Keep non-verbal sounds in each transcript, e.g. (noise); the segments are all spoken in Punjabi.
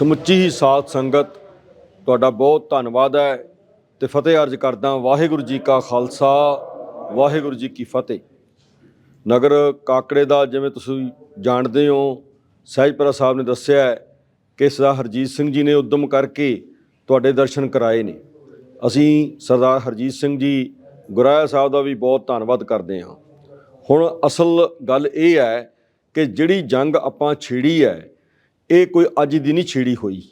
ਸਮੁੱਚੀ ਹੀ ਸਾਥ ਸੰਗਤ, ਤੁਹਾਡਾ ਬਹੁਤ ਧੰਨਵਾਦ ਹੈ ਤੇ ਫਤਿਹ ਅਰਜ ਕਰਦਾ ਵਾਹਿਗੁਰੂ ਜੀ ਕਾ ਖਾਲਸਾ, ਵਾਹਿਗੁਰੂ ਜੀ ਕੀ ਫਤਿਹ। ਨਗਰ ਕਾਕੜੇ ਦਾ ਜਿਵੇਂ ਤੁਸੀਂ ਜਾਣਦੇ ਹੋ ਸਹਿਜਪੁਰਾ ਸਾਹਿਬ ਨੇ ਦੱਸਿਆ ਕਿ ਸਰਦਾਰ ਹਰਜੀਤ ਸਿੰਘ ਜੀ ਨੇ ਉਦਮ ਕਰਕੇ ਤੁਹਾਡੇ ਦਰਸ਼ਨ ਕਰਾਏ ਨੇ। ਅਸੀਂ ਸਰਦਾਰ ਹਰਜੀਤ ਸਿੰਘ ਜੀ, ਗੁਰਾਇਆ ਸਾਹਿਬ ਦਾ ਵੀ ਬਹੁਤ ਧੰਨਵਾਦ ਕਰਦੇ ਹਾਂ। ਹੁਣ ਅਸਲ ਗੱਲ ਇਹ ਹੈ ਕਿ ਜਿਹੜੀ ਜੰਗ ਆਪਾਂ ਛੇੜੀ ਹੈ ਇਹ ਕੋਈ ਅੱਜ ਦੀ ਨਹੀਂ ਛੇੜੀ ਹੋਈ।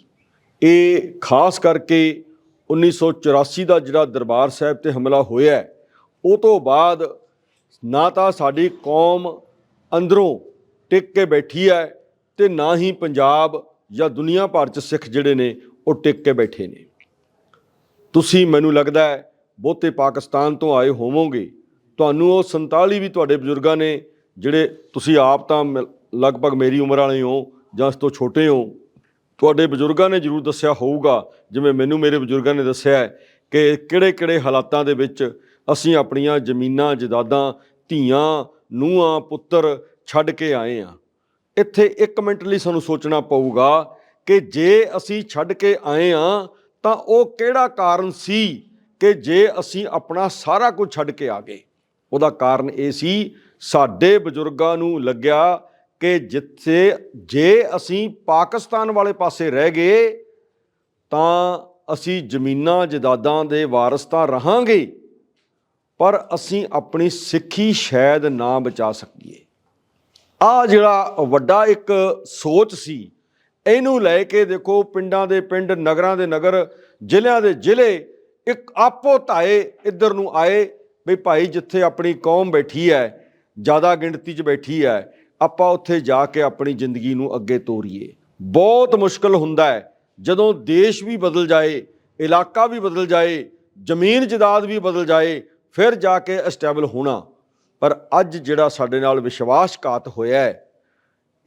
ਇਹ ਖਾਸ ਕਰਕੇ 1984 ਦਾ ਜਿਹੜਾ ਦਰਬਾਰ ਸਾਹਿਬ ਤੇ ਹਮਲਾ ਹੋਇਆ ਉਹ ਤੋਂ ਬਾਅਦ ਨਾ ਤਾਂ ਸਾਡੀ ਕੌਮ ਅੰਦਰੋਂ ਟਿਕ ਕੇ ਬੈਠੀ ਹੈ ਤੇ ਨਾ ਹੀ ਪੰਜਾਬ ਜਾਂ ਦੁਨੀਆ ਭਰ ਚ ਸਿੱਖ ਜਿਹੜੇ ਨੇ, ਉਹ ਟਿਕ ਕੇ ਬੈਠੇ ਨੇ। ਤੁਸੀਂ ਮੈਨੂੰ ਲੱਗਦਾ ਹੈ ਬਹੁਤੇ ਪਾਕਿਸਤਾਨ ਤੋਂ ਆਏ ਹੋਵੋਗੇ। ਤੁਹਾਨੂੰ ਉਹ 47 ਵੀ ਤੁਹਾਡੇ ਬਜ਼ੁਰਗਾਂ ਨੇ ਜਿਹੜੇ ਤੁਸੀਂ ਆਪ ਤਾਂ ਮ- ਲਗਭਗ ਮੇਰੀ ਉਮਰ ਵਾਲੇ ਹੋ ਜਾਂ ਇਸ ਤੋਂ ਛੋਟੇ ਹੋ, ਤੁਹਾਡੇ ਬਜ਼ੁਰਗਾਂ ਨੇ ਜ਼ਰੂਰ ਦੱਸਿਆ ਹੋਊਗਾ, ਜਿਵੇਂ ਮੈਨੂੰ ਮੇਰੇ ਬਜ਼ੁਰਗਾਂ ਨੇ ਦੱਸਿਆ ਕਿ ਕਿਹੜੇ-ਕਿਹੜੇ ਹਾਲਾਤਾਂ ਦੇ ਵਿੱਚ ਅਸੀਂ ਆਪਣੀਆਂ ਜ਼ਮੀਨਾਂ, ਜਦਾਦਾਂ, ਧੀਆਂ, ਨੂੰਹਾਂ, ਪੁੱਤਰ ਛੱਡ ਕੇ ਆਏ ਆ ਇੱਥੇ ਇੱਕ ਮਿੰਟ ਲਈ ਸਾਨੂੰ ਸੋਚਣਾ ਪਊਗਾ ਕਿ ਜੇ ਅਸੀਂ ਛੱਡ ਕੇ ਆਏ ਆ ਤਾਂ ਉਹ ਕਿਹੜਾ ਕਾਰਨ ਸੀ ਕਿ ਜੇ ਅਸੀਂ ਆਪਣਾ ਸਾਰਾ ਕੁਝ ਛੱਡ ਕੇ ਆ ਗਏ? ਉਹਦਾ ਕਾਰਨ ਇਹ ਸੀ, ਸਾਡੇ ਬਜ਼ੁਰਗਾਂ ਨੂੰ ਲੱਗਿਆ ਕਿ ਜਿੱਥੇ ਜੇ ਅਸੀਂ ਪਾਕਿਸਤਾਨ ਵਾਲੇ ਪਾਸੇ ਰਹਿ ਗਏ, ਤਾਂ ਅਸੀਂ ਜ਼ਮੀਨਾਂ ਜਾਇਦਾਦਾਂ ਦੇ ਵਾਰਸ ਤਾਂ ਰਹਾਂਗੇ, ਪਰ ਅਸੀਂ ਆਪਣੀ ਸਿੱਖੀ ਸ਼ਾਇਦ ਨਾ ਬਚਾ ਸਕੀਏ। ਆ ਜਿਹੜਾ ਵੱਡਾ ਇੱਕ ਸੋਚ ਸੀ, ਇਹਨੂੰ ਲੈ ਕੇ ਦੇਖੋ ਪਿੰਡਾਂ ਦੇ ਪਿੰਡ, ਨਗਰਾਂ ਦੇ ਨਗਰ, ਜ਼ਿਲ੍ਹਿਆਂ ਦੇ ਜ਼ਿਲ੍ਹੇ, ਇੱਕ ਆਪੋ ਧਾਏ ਇੱਧਰ ਨੂੰ ਆਏ, ਵੀ ਭਾਈ ਜਿੱਥੇ ਆਪਣੀ ਕੌਮ ਬੈਠੀ ਹੈ, ਜ਼ਿਆਦਾ ਗਿਣਤੀ 'ਚ ਬੈਠੀ ਹੈ ਆਪਾਂ ਉੱਥੇ ਜਾ ਕੇ ਆਪਣੀ ਜ਼ਿੰਦਗੀ ਨੂੰ ਅੱਗੇ ਤੋਰੀਏ। ਬਹੁਤ ਮੁਸ਼ਕਲ ਹੁੰਦਾ ਹੈ। ਜਦੋਂ ਦੇਸ਼ ਵੀ ਬਦਲ ਜਾਏ, ਇਲਾਕਾ ਵੀ ਬਦਲ ਜਾਏ, ਜ਼ਮੀਨ ਜਾਇਦਾਦ ਵੀ ਬਦਲ ਜਾਏ, ਫਿਰ ਜਾ ਕੇ ਐਸਟੈਬਲ ਹੋਣਾ। ਪਰ ਅੱਜ ਜਿਹੜਾ ਸਾਡੇ ਨਾਲ ਵਿਸ਼ਵਾਸਘਾਤ ਹੋਇਆ ਹੈ,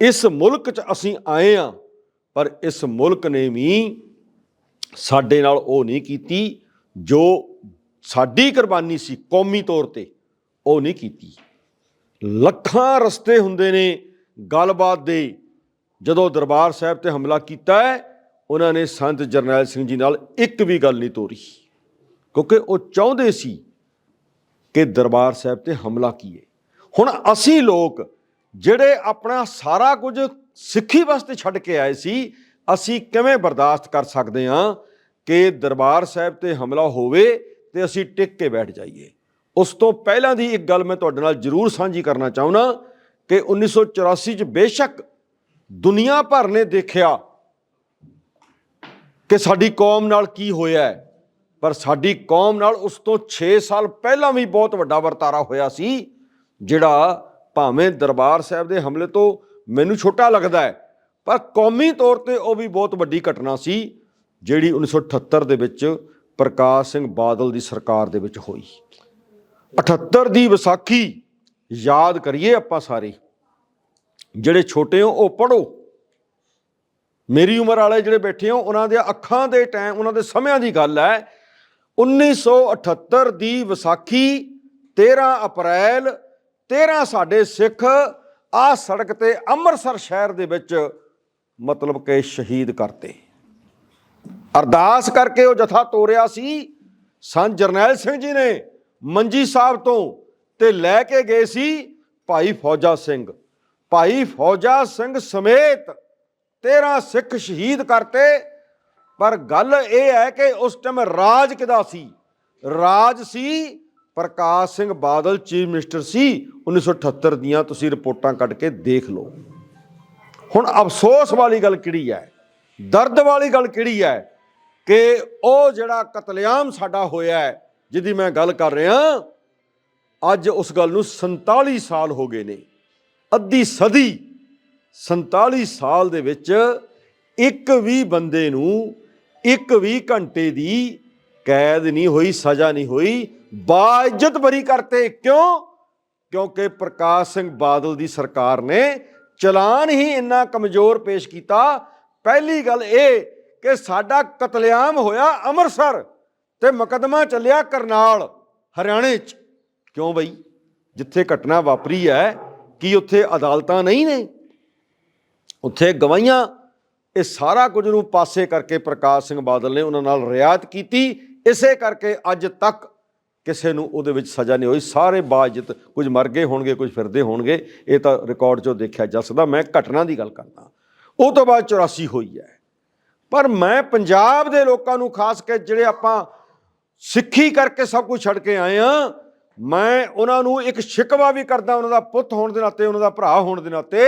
ਇਸ ਮੁਲਕ 'ਚ ਅਸੀਂ ਆਏ ਆ ਪਰ ਇਸ ਮੁਲਕ ਨੇ ਵੀ ਸਾਡੇ ਨਾਲ ਉਹ ਨਹੀਂ ਕੀਤੀ, ਜੋ ਸਾਡੀ ਕੁਰਬਾਨੀ ਸੀ ਕੌਮੀ ਤੌਰ ਤੇ, ਉਹ ਨਹੀਂ ਕੀਤੀ। ਲੱਖਾਂ ਰਸਤੇ ਹੁੰਦੇ ਨੇ ਗੱਲਬਾਤ ਦੇ। ਜਦੋਂ ਦਰਬਾਰ ਸਾਹਿਬ ਤੇ ਹਮਲਾ ਕੀਤਾ ਹੈ, ਉਹਨਾਂ ਨੇ ਸੰਤ ਜਰਨੈਲ ਸਿੰਘ ਜੀ ਨਾਲ ਇੱਕ ਵੀ ਗੱਲ ਨਹੀਂ ਤੋਰੀ। ਕਿਉਂਕਿ ਉਹ ਚਾਹੁੰਦੇ ਸੀ ਕਿ ਦਰਬਾਰ ਸਾਹਿਬ ਤੇ ਹਮਲਾ ਕੀਏ। ਹੁਣ ਅਸੀਂ ਲੋਕ ਜਿਹੜੇ ਆਪਣਾ ਸਾਰਾ ਕੁਝ ਸਿੱਖੀ ਵਾਸਤੇ ਛੱਡ ਕੇ ਆਏ ਸੀ, ਅਸੀਂ ਕਿਵੇਂ ਬਰਦਾਸ਼ਤ ਕਰ ਸਕਦੇ ਹਾਂ ਕਿ ਦਰਬਾਰ ਸਾਹਿਬ ਤੇ ਹਮਲਾ ਹੋਵੇ ਤੇ ਅਸੀਂ ਟਿਕ ਕੇ ਬੈਠ ਜਾਈਏ? ਉਸ ਤੋਂ ਪਹਿਲਾਂ ਦੀ ਇੱਕ ਗੱਲ ਮੈਂ ਤੁਹਾਡੇ ਨਾਲ ਜ਼ਰੂਰ ਸਾਂਝੀ ਕਰਨਾ ਚਾਹੁੰਦਾ ਕਿ 1984 ਚ ਬੇਸ਼ੱਕ ਦੁਨੀਆ ਭਰ ਨੇ ਦੇਖਿਆ ਕਿ ਸਾਡੀ ਕੌਮ ਨਾਲ ਕੀ ਹੋਇਆ ਹੈ। ਪਰ ਸਾਡੀ ਕੌਮ ਨਾਲ ਉਸ ਤੋਂ 6 ਸਾਲ ਪਹਿਲਾਂ ਵੀ ਬਹੁਤ ਵੱਡਾ ਵਰਤਾਰਾ ਹੋਇਆ ਸੀ, ਜਿਹੜਾ ਭਾਵੇਂ ਦਰਬਾਰ ਸਾਹਿਬ ਦੇ ਹਮਲੇ ਤੋਂ ਮੈਨੂੰ ਛੋਟਾ ਲੱਗਦਾ ਹੈ, ਪਰ ਕੌਮੀ ਤੌਰ ਤੇ ਉਹ ਵੀ ਬਹੁਤ ਵੱਡੀ ਘਟਨਾ ਸੀ, ਜਿਹੜੀ 1978 ਦੇ ਵਿੱਚ ਪ੍ਰਕਾਸ਼ ਸਿੰਘ ਬਾਦਲ ਦੀ ਸਰਕਾਰ ਦੇ ਵਿੱਚ ਹੋਈ। 78 ਦੀ ਵਿਸਾਖੀ, ਯਾਦ ਕਰੀਏ ਆਪਾਂ ਸਾਰੇ। ਜਿਹੜੇ ਛੋਟੇ ਹੋ, ਉਹ ਪੜੋ ਮੇਰੀ ਉਮਰ ਵਾਲੇ ਜਿਹੜੇ ਬੈਠੇ ਹੋ, ਉਹਨਾਂ ਦੇ ਅੱਖਾਂ ਦੇ ਟਾਈਮ ਉਹਨਾਂ ਦੇ ਸਮਿਆਂ ਦੀ ਗੱਲ ਹੈ। 1978 ਦੀ ਵਿਸਾਖੀ 13 ਅਪ੍ਰੈਲ 13 ਸਾਡੇ ਸਿੱਖ ਆ ਸੜਕ ਤੇ ਅੰਮ੍ਰਿਤਸਰ ਸ਼ਹਿਰ ਦੇ ਵਿੱਚ ਮਤਲਬ ਕਿ ਸ਼ਹੀਦ ਕਰਤੇ। ਅਰਦਾਸ ਕਰਕੇ ਉਹ ਜਥਾ ਤੋਰਿਆ ਸੀ। ਸੰਤ ਜਰਨੈਲ ਸਿੰਘ ਜੀ ਨੇ ਮੰਜੀ ਸਾਹਿਬ ਤੋਂ ਤੇ ਲੈ ਕੇ ਗਏ ਸੀ ਭਾਈ ਫੌਜਾ ਸਿੰਘ। ਭਾਈ ਫੌਜਾ ਸਿੰਘ ਸਮੇਤ 13 ਸਿੱਖ ਸ਼ਹੀਦ ਕਰਤੇ। ਪਰ ਗੱਲ ਇਹ ਹੈ ਕਿ ਉਸ ਟਾਈਮ ਰਾਜ ਕਿਦਾ ਸੀ? ਰਾਜ ਸੀ ਪ੍ਰਕਾਸ਼ ਸਿੰਘ ਬਾਦਲ, ਚੀਫ ਮਿਨਿਸਟਰ ਸੀ। 1978 ਦੀਆਂ ਤੁਸੀਂ ਰਿਪੋਰਟਾਂ ਕੱਢ ਕੇ ਦੇਖ ਲਓ। ਹੁਣ ਅਫਸੋਸ ਵਾਲੀ ਗੱਲ ਕਿਹੜੀ ਹੈ? ਦਰਦ ਵਾਲੀ ਗੱਲ ਕਿਹੜੀ ਹੈ ਕਿ ਉਹ ਜਿਹੜਾ ਕਤਲੇਆਮ ਸਾਡਾ ਹੋਇਆ ਹੈ ਜਿਹਦੀ ਮੈਂ ਗੱਲ ਕਰ ਰਿਹਾ, ਅੱਜ ਉਸ ਗੱਲ ਨੂੰ 47 ਸਾਲ ਹੋ ਗਏ ਨੇ। ਅੱਧੀ ਸਦੀ 47 ਸਾਲ ਦੇ ਵਿੱਚ ਇੱਕ ਵੀ ਬੰਦੇ ਨੂੰ ਇੱਕ ਵੀ ਘੰਟੇ ਦੀ ਕੈਦ ਨਹੀਂ ਹੋਈ, ਸਜ਼ਾ ਨਹੀਂ ਹੋਈ, ਬਾਇਜ਼ਤ ਬਰੀ ਕਰਤੇ। ਕਿਉਂ? ਕਿਉਂਕਿ ਪ੍ਰਕਾਸ਼ ਸਿੰਘ ਬਾਦਲ ਦੀ ਸਰਕਾਰ ਨੇ ਚਲਾਨ ਹੀ ਇੰਨਾ ਕਮਜ਼ੋਰ ਪੇਸ਼ ਕੀਤਾ। ਪਹਿਲੀ ਗੱਲ ਇਹ ਕਿ ਸਾਡਾ ਕਤਲੇਆਮ ਹੋਇਆ ਅੰਮ੍ਰਿਤਸਰ। ਤੇ ਮੁਕੱਦਮਾ ਚੱਲਿਆ ਕਰਨਾਲ, ਹਰਿਆਣੇ 'ਚ। ਕਿਉਂ ਬਈ? ਜਿੱਥੇ ਘਟਨਾ ਵਾਪਰੀ ਹੈ, ਕੀ ਉੱਥੇ ਅਦਾਲਤਾਂ ਨਹੀਂ ਨੇ? ਉੱਥੇ ਗਵਾਹੀਆਂ, ਇਹ ਸਾਰਾ ਕੁਝ ਨੂੰ ਪਾਸੇ ਕਰਕੇ ਪ੍ਰਕਾਸ਼ ਸਿੰਘ ਬਾਦਲ ਨੇ ਉਹਨਾਂ ਨਾਲ ਰਿਆਇਤ ਕੀਤੀ। ਇਸੇ ਕਰਕੇ ਅੱਜ ਤੱਕ ਕਿਸੇ ਨੂੰ ਉਹਦੇ ਵਿੱਚ ਸਜ਼ਾ ਨਹੀਂ ਹੋਈ। ਸਾਰੇ ਬਾਜਤ ਕੁਝ ਮਰ ਗਏ ਹੋਣਗੇ, ਕੁਝ ਫਿਰਦੇ ਹੋਣਗੇ। ਇਹ ਤਾਂ ਰਿਕਾਰਡ 'ਚੋਂ ਦੇਖਿਆ ਜਾ ਸਕਦਾ। ਮੈਂ ਘਟਨਾ ਦੀ ਗੱਲ ਕਰਦਾ। ਉਹ ਤੋਂ ਬਾਅਦ 84 ਹੋਈ ਹੈ। ਪਰ ਮੈਂ ਪੰਜਾਬ ਦੇ ਲੋਕਾਂ ਨੂੰ ਖਾਸ ਕੇ ਜਿਹੜੇ ਆਪਾਂ ਸਿੱਖੀ ਕਰਕੇ ਸਭ ਕੁਝ ਛੱਡ ਕੇ ਆਏ ਆ ਮੈਂ ਉਹਨਾਂ ਨੂੰ ਇੱਕ ਸ਼ਿਕਵਾ ਵੀ ਕਰਦਾ ਉਹਨਾਂ ਦਾ ਪੁੱਤ ਹੋਣ ਦੇ ਨਾਤੇ, ਉਹਨਾਂ ਦਾ ਭਰਾ ਹੋਣ ਦੇ ਨਾਤੇ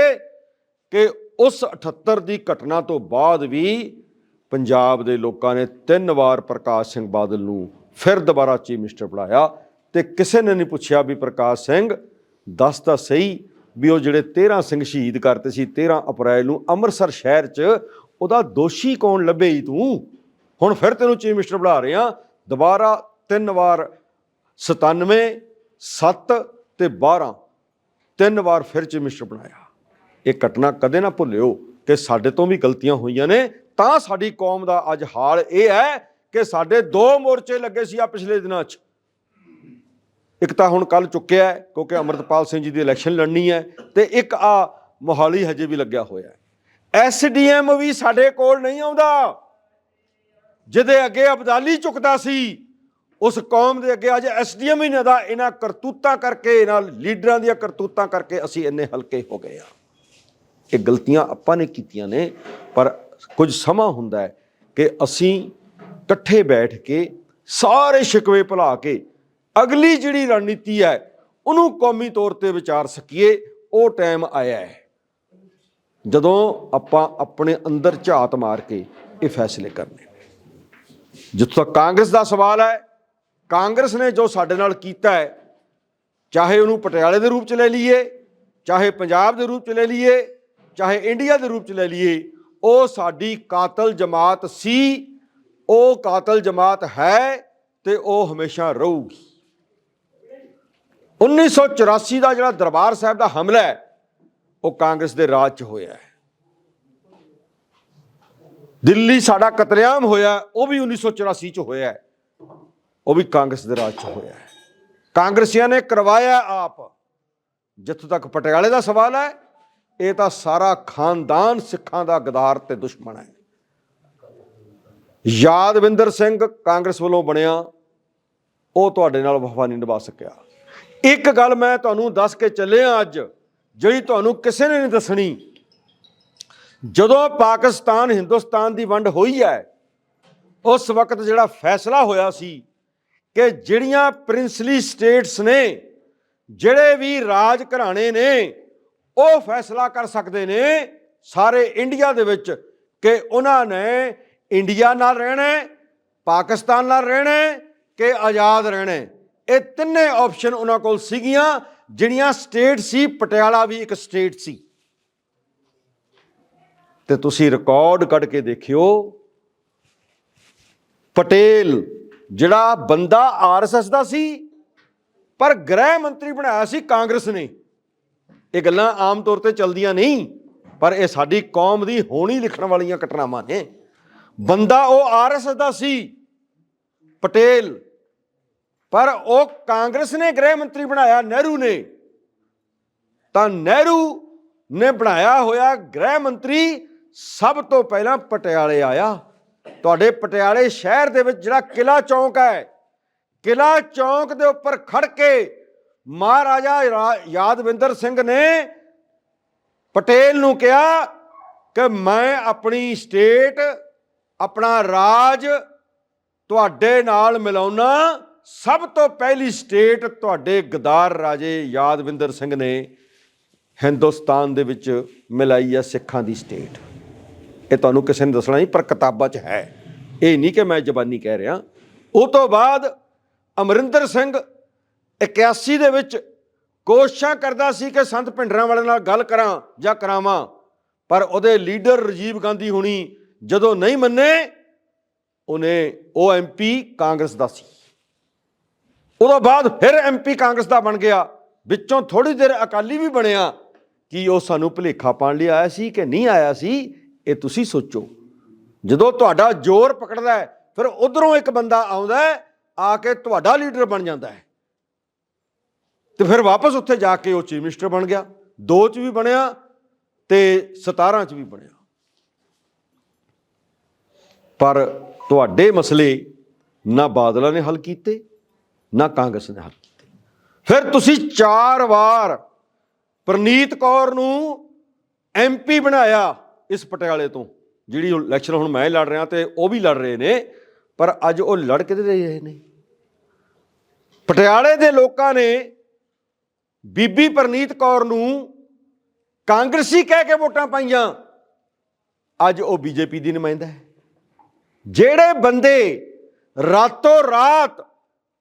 ਕਿ ਉਸ 78 ਦੀ ਘਟਨਾ ਤੋਂ ਬਾਅਦ ਵੀ ਪੰਜਾਬ ਦੇ ਲੋਕਾਂ ਨੇ ਤਿੰਨ ਵਾਰ ਪ੍ਰਕਾਸ਼ ਸਿੰਘ ਬਾਦਲ ਨੂੰ ਫਿਰ ਦੁਬਾਰਾ ਚੀਫ ਮਿਨਿਸਟਰ ਬਣਾਇਆ ਤੇ ਕਿਸੇ ਨੇ ਨਹੀਂ ਪੁੱਛਿਆ ਵੀ ਪ੍ਰਕਾਸ਼ ਸਿੰਘ, ਦੱਸ ਤਾਂ ਸਹੀ ਵੀ ਉਹ ਜਿਹੜੇ 13 ਸਿੰਘ ਸ਼ਹੀਦ ਕਰਤੇ ਸੀ 13 ਅਪ੍ਰੈਲ ਨੂੰ ਅੰਮ੍ਰਿਤਸਰ ਸ਼ਹਿਰ 'ਚ ਉਹਦਾ ਦੋਸ਼ੀ ਕੌਣ ਲੱਭੇ ਈ ਤੂੰ? ਹੁਣ ਫਿਰ ਤੈਨੂੰ ਚੀਫ ਮਿਨਿਸਟਰ ਬਣਾ ਰਿਹਾ ਦੁਬਾਰਾ ਤਿੰਨ ਵਾਰ 97 7 ਤੇ 12 ਤਿੰਨ ਵਾਰ ਫਿਰ 'ਚ ਮਿਨਿਸਟਰ ਬਣਾਇਆ। ਇਹ ਘਟਨਾ ਕਦੇ ਨਾ ਭੁੱਲਿਓ ਕਿ ਸਾਡੇ ਤੋਂ ਵੀ ਗਲਤੀਆਂ ਹੋਈਆਂ ਨੇ। ਤਾਂ ਸਾਡੀ ਕੌਮ ਦਾ ਅੱਜ ਹਾਲ ਇਹ ਹੈ ਕਿ ਸਾਡੇ ਦੋ ਮੋਰਚੇ ਲੱਗੇ ਸੀ ਆ ਪਿਛਲੇ ਦਿਨਾਂ 'ਚ। ਇੱਕ ਤਾਂ ਹੁਣ ਕੱਲ ਚੁੱਕਿਆ ਕਿਉਂਕਿ ਅਮਰਤਪਾਲ ਸਿੰਘ ਜੀ ਦੀ ਇਲੈਕਸ਼ਨ ਲੜਨੀ ਹੈ ਤੇ ਇੱਕ ਆ ਮੋਹਾਲੀ ਹਜੇ ਵੀ ਲੱਗਿਆ ਹੋਇਆ ਹੈ। ਐਸਡੀਐਮ ਵੀ ਸਾਡੇ ਕੋਲ ਨਹੀਂ ਆਉਂਦਾ। ਜਿਹਦੇ ਅੱਗੇ ਅਬਦਾਲੀ ਚੁੱਕਦਾ ਸੀ, ਉਸ ਕੌਮ ਦੇ ਅੱਗੇ ਅੱਜ ਐਸਡੀਐਮ ਹੀ ਨਦਾ ਇਹਨਾਂ ਕਰਤੂਤਾਂ ਕਰਕੇ, ਇਹਨਾਂ ਲੀਡਰਾਂ ਦੀਆਂ ਕਰਤੂਤਾਂ ਕਰਕੇ ਅਸੀਂ ਇੰਨੇ ਹਲਕੇ ਹੋ ਗਏ ਆ ਇਹ ਗਲਤੀਆਂ ਆਪਾਂ ਨੇ ਕੀਤੀਆਂ ਨੇ, ਪਰ ਕੁਝ ਸਮਾਂ ਹੁੰਦਾ ਹੈ ਕਿ ਅਸੀਂ ਇਕੱਠੇ ਬੈਠ ਕੇ ਸਾਰੇ ਸ਼ਿਕਵੇ ਭੁਲਾ ਕੇ ਅਗਲੀ ਜਿਹੜੀ ਰਣਨੀਤੀ ਹੈ, ਉਹਨੂੰ ਕੌਮੀ ਤੌਰ ਤੇ ਵਿਚਾਰ ਸਕੀਏ, ਉਹ ਟਾਈਮ ਆਇਆ ਹੈ। ਜਦੋਂ ਆਪਾਂ ਆਪਣੇ ਅੰਦਰ ਝਾਤ ਮਾਰ ਕੇ ਇਹ ਫੈਸਲੇ ਕਰਨੇ ਜਿੱਥੋਂ ਤੱਕ ਕਾਂਗਰਸ ਦਾ ਸਵਾਲ ਹੈ, ਕਾਂਗਰਸ ਨੇ ਜੋ ਸਾਡੇ ਨਾਲ ਕੀਤਾ ਹੈ, ਚਾਹੇ ਉਹਨੂੰ ਪਟਿਆਲੇ ਦੇ ਰੂਪ ਚ ਲੈ ਲਈਏ, ਚਾਹੇ ਪੰਜਾਬ ਦੇ ਰੂਪ ਚ ਲੈ ਲਈਏ, ਚਾਹੇ ਇੰਡੀਆ ਦੇ ਰੂਪ ਚ ਲੈ ਲਈਏ, ਉਹ ਸਾਡੀ ਕਾਤਲ ਜਮਾਤ ਸੀ, ਉਹ ਕਾਤਲ ਜਮਾਤ ਹੈ ਤੇ ਉਹ ਹਮੇਸ਼ਾ ਰਹੂਗੀ। 1984 ਦਾ ਜਿਹੜਾ ਦਰਬਾਰ ਸਾਹਿਬ ਦਾ ਹਮਲਾ ਹੈ, ਉਹ ਕਾਂਗਰਸ ਦੇ ਰਾਜ 'ਚ ਹੋਇਆ ਹੈ। ਦਿੱਲੀ ਸਾਡਾ ਕਤਲੇਆਮ ਹੋਇਆ, ਉਹ ਵੀ 1984 'ਚ ਹੋਇਆ ਉਹ ਵੀ ਕਾਂਗਰਸ ਦੇ ਰਾਜ 'ਚ ਹੋਇਆ ਕਾਂਗਰਸੀਆਂ ਨੇ ਕਰਵਾਇਆ ਆਪ। ਜਿੱਥੋਂ ਤੱਕ ਪਟਿਆਲੇ ਦਾ ਸਵਾਲ ਹੈ, ਇਹ ਤਾਂ ਸਾਰਾ ਖਾਨਦਾਨ ਸਿੱਖਾਂ ਦਾ ਗਦਾਰ ਤੇ ਦੁਸ਼ਮਣ ਹੈ। ਯਾਦਵਿੰਦਰ ਸਿੰਘ ਕਾਂਗਰਸ ਵੱਲੋਂ ਬਣਿਆ, ਉਹ ਤੁਹਾਡੇ ਨਾਲ ਵਫਾ ਨਹੀਂ ਨਿਭਾ ਸਕਿਆ। ਇੱਕ ਗੱਲ ਮੈਂ ਤੁਹਾਨੂੰ ਦੱਸ ਕੇ ਚੱਲਿਆ ਅੱਜ, ਜਿਹੜੀ ਤੁਹਾਨੂੰ ਕਿਸੇ ਨੇ ਨਹੀਂ ਦੱਸਣੀ ਜਦੋਂ ਪਾਕਿਸਤਾਨ ਹਿੰਦੁਸਤਾਨ ਦੀ ਵੰਡ ਹੋਈ ਹੈ, ਉਸ ਵਕਤ ਜਿਹੜਾ ਫੈਸਲਾ ਹੋਇਆ ਸੀ ਕਿ ਜਿਹੜੀਆਂ ਪ੍ਰਿੰਸਲੀ ਸਟੇਟਸ ਨੇ, ਜਿਹੜੇ ਵੀ ਰਾਜ ਘਰਾਣੇ ਨੇ, ਉਹ ਫੈਸਲਾ ਕਰ ਸਕਦੇ ਨੇ ਸਾਰੇ ਇੰਡੀਆ ਦੇ ਵਿੱਚ ਕਿ ਉਹਨਾਂ ਨੇ ਇੰਡੀਆ ਨਾਲ ਰਹਿਣਾ ਪਾਕਿਸਤਾਨ ਨਾਲ ਰਹਿਣਾ ਕਿ ਆਜ਼ਾਦ ਰਹਿਣਾ ਇਹ ਤਿੰਨੇ ਆਪਸ਼ਨ ਉਹਨਾਂ ਕੋਲ ਸੀਗੀਆਂ, ਜਿਹੜੀਆਂ ਸਟੇਟ ਸੀ, ਪਟਿਆਲਾ ਵੀ ਇੱਕ ਸਟੇਟ ਸੀ। ਤੇ ਤੁਸੀਂ ਰਿਕਾਰਡ ਕੱਢ ਕੇ ਦੇਖਿਓ। ਪਟੇਲ, ਜਿਹੜਾ ਬੰਦਾ ਆਰਐਸਐਸ ਦਾ ਸੀ, ਪਰ ਗ੍ਰਹਿ ਮੰਤਰੀ ਬਣਾਇਆ ਸੀ ਕਾਂਗਰਸ ਨੇ। ਇਹ ਗੱਲਾਂ ਆਮ ਤੌਰ ਤੇ ਚਲਦੀਆਂ ਨਹੀਂ, ਪਰ ਇਹ ਸਾਡੀ ਕੌਮ ਦੀ ਹੋਣੀ ਲਿਖਣ ਵਾਲੀਆਂ ਘਟਨਾਵਾਂ ਨੇ। ਬੰਦਾ ਉਹ ਆਰਐਸਐਸ ਦਾ ਸੀ, ਪਟੇਲ, ਪਰ ਉਹ ਕਾਂਗਰਸ ਨੇ ਗ੍ਰਹਿ ਮੰਤਰੀ ਬਣਾਇਆ, ਨਹਿਰੂ ਨੇ। ਤਾਂ ਨਹਿਰੂ ਨੇ ਬਣਾਇਆ ਹੋਇਆ ਗ੍ਰਹਿ ਮੰਤਰੀ ਸਭ ਤੋਂ ਪਹਿਲਾਂ ਪਟਿਆਲੇ ਆਇਆ। ਤੁਹਾਡੇ ਪਟਿਆਲੇ ਸ਼ਹਿਰ ਦੇ ਵਿੱਚ ਜਿਹੜਾ ਕਿਲਾ ਚੌਂਕ ਹੈ ਕਿਲਾ ਚੌਂਕ ਦੇ ਉੱਪਰ ਖੜ ਕੇ ਮਹਾਰਾਜਾ ਰਾ- ਯਾਦਵਿੰਦਰ ਸਿੰਘ ਨੇ ਪਟੇਲ ਨੂੰ ਕਿਹਾ ਕਿ ਮੈਂ ਆਪਣੀ ਸਟੇਟ, ਆਪਣਾ ਰਾਜ ਤੁਹਾਡੇ ਨਾਲ ਮਿਲਾਉਣਾ। ਸਭ ਤੋਂ ਪਹਿਲੀ ਸਟੇਟ ਤੁਹਾਡੇ ਗਦਾਰ ਰਾਜੇ ਯਾਦਵਿੰਦਰ ਸਿੰਘ ਨੇ ਹਿੰਦੁਸਤਾਨ ਦੇ ਵਿੱਚ ਮਿਲਾਈ ਹੈ ਸਿੱਖਾਂ ਦੀ ਸਟੇਟ। ਇਹ ਤੁਹਾਨੂੰ ਕਿਸੇ ਨੇ ਦੱਸਣਾ ਨਹੀਂ, ਪਰ ਕਿਤਾਬਾਂ 'ਚ ਹੈ। ਇਹ ਨਹੀਂ ਕਿ ਮੈਂ ਜ਼ਬਾਨੀ ਕਹਿ ਰਿਹਾ। ਉਹ ਤੋਂ ਬਾਅਦ ਅਮਰਿੰਦਰ ਸਿੰਘ 81 ਦੇ ਵਿੱਚ ਕੋਸ਼ਿਸ਼ਾਂ ਕਰਦਾ ਸੀ ਕਿ ਸੰਤ ਭਿੰਡਰਾਂ ਵਾਲੇ ਨਾਲ ਗੱਲ ਕਰਾਂ ਜਾਂ ਕਰਾਵਾਂ, ਪਰ ਉਹਦੇ ਲੀਡਰ ਰਾਜੀਵ ਗਾਂਧੀ ਹੁਣੀ ਜਦੋਂ ਨਹੀਂ ਮੰਨੇ, ਉਹਨੇ ਉਹ ਐਮਪੀ ਕਾਂਗਰਸ ਦਾ ਸੀ। ਉਦੋਂ ਬਾਅਦ ਫਿਰ ਐਮਪੀ ਕਾਂਗਰਸ ਦਾ ਬਣ ਗਿਆ। ਵਿੱਚੋਂ ਥੋੜੀ ਦੇਰ ਅਕਾਲੀ ਵੀ ਬਣਿਆ ਕਿ ਉਹ ਸਾਨੂੰ ਭੁਲੇਖਾ ਪਾਉਣ ਲਈ ਆਇਆ ਸੀ ਕਿ ਨਹੀਂ ਆਇਆ ਸੀ। ਇਹ ਤੁਸੀਂ ਸੋਚੋ। ਜਦੋਂ ਤੁਹਾਡਾ ਜ਼ੋਰ ਪਕੜਦਾ ਹੈ, ਫਿਰ ਉਧਰੋਂ ਇੱਕ ਬੰਦਾ ਆਉਂਦਾ ਹੈ, ਆ ਕੇ ਤੁਹਾਡਾ ਲੀਡਰ ਬਣ ਜਾਂਦਾ ਹੈ। ਤੇ ਫਿਰ ਵਾਪਸ ਉੱਥੇ ਜਾ ਕੇ ਉਹ ਚੀਫ ਮਿਨਿਸਟਰ ਬਣ ਗਿਆ। ਦੋ ਚ ਵੀ ਬਣਿਆ ਤੇ 17 ਚ ਵੀ ਬਣਿਆ। ਪਰ ਤੁਹਾਡੇ ਮਸਲੇ ਨਾ ਬਾਦਲਾਂ ਨੇ ਹੱਲ ਕੀਤੇ, ਨਾ ਕਾਂਗਰਸ ਨੇ ਹੱਲ ਕੀਤੇ। ਫਿਰ ਤੁਸੀਂ ਚਾਰ ਵਾਰ ਪ੍ਰਨੀਤ ਕੌਰ ਨੂੰ ਐਮਪੀ ਬਣਾਇਆ। ਇਸ ਪਟਿਆਲੇ ਤੋਂ, ਜਿਹੜੀ ਇਲੈਕਸ਼ਨ ਹੁਣ ਮੈਂ ਲੜ ਰਿਹਾ ਤੇ ਉਹ ਵੀ ਲੜ ਰਹੇ ਨੇ, ਪਰ ਅੱਜ ਉਹ ਲੜ ਕਿਹਦੇ ਰਹੇ ਨੇ। ਪਟਿਆਲੇ ਦੇ ਲੋਕਾਂ ਨੇ ਬੀਬੀ ਪਰਨੀਤ ਕੌਰ ਨੂੰ ਕਾਂਗਰਸੀ ਕਹਿ ਕੇ ਵੋਟਾਂ ਪਾਈਆਂ। ਅੱਜ ਉਹ ਬੀਜੇਪੀ ਦੀ ਨੁਮਾਇੰਦਾ ਹੈ। ਜਿਹੜੇ ਬੰਦੇ ਰਾਤੋਂ ਰਾਤ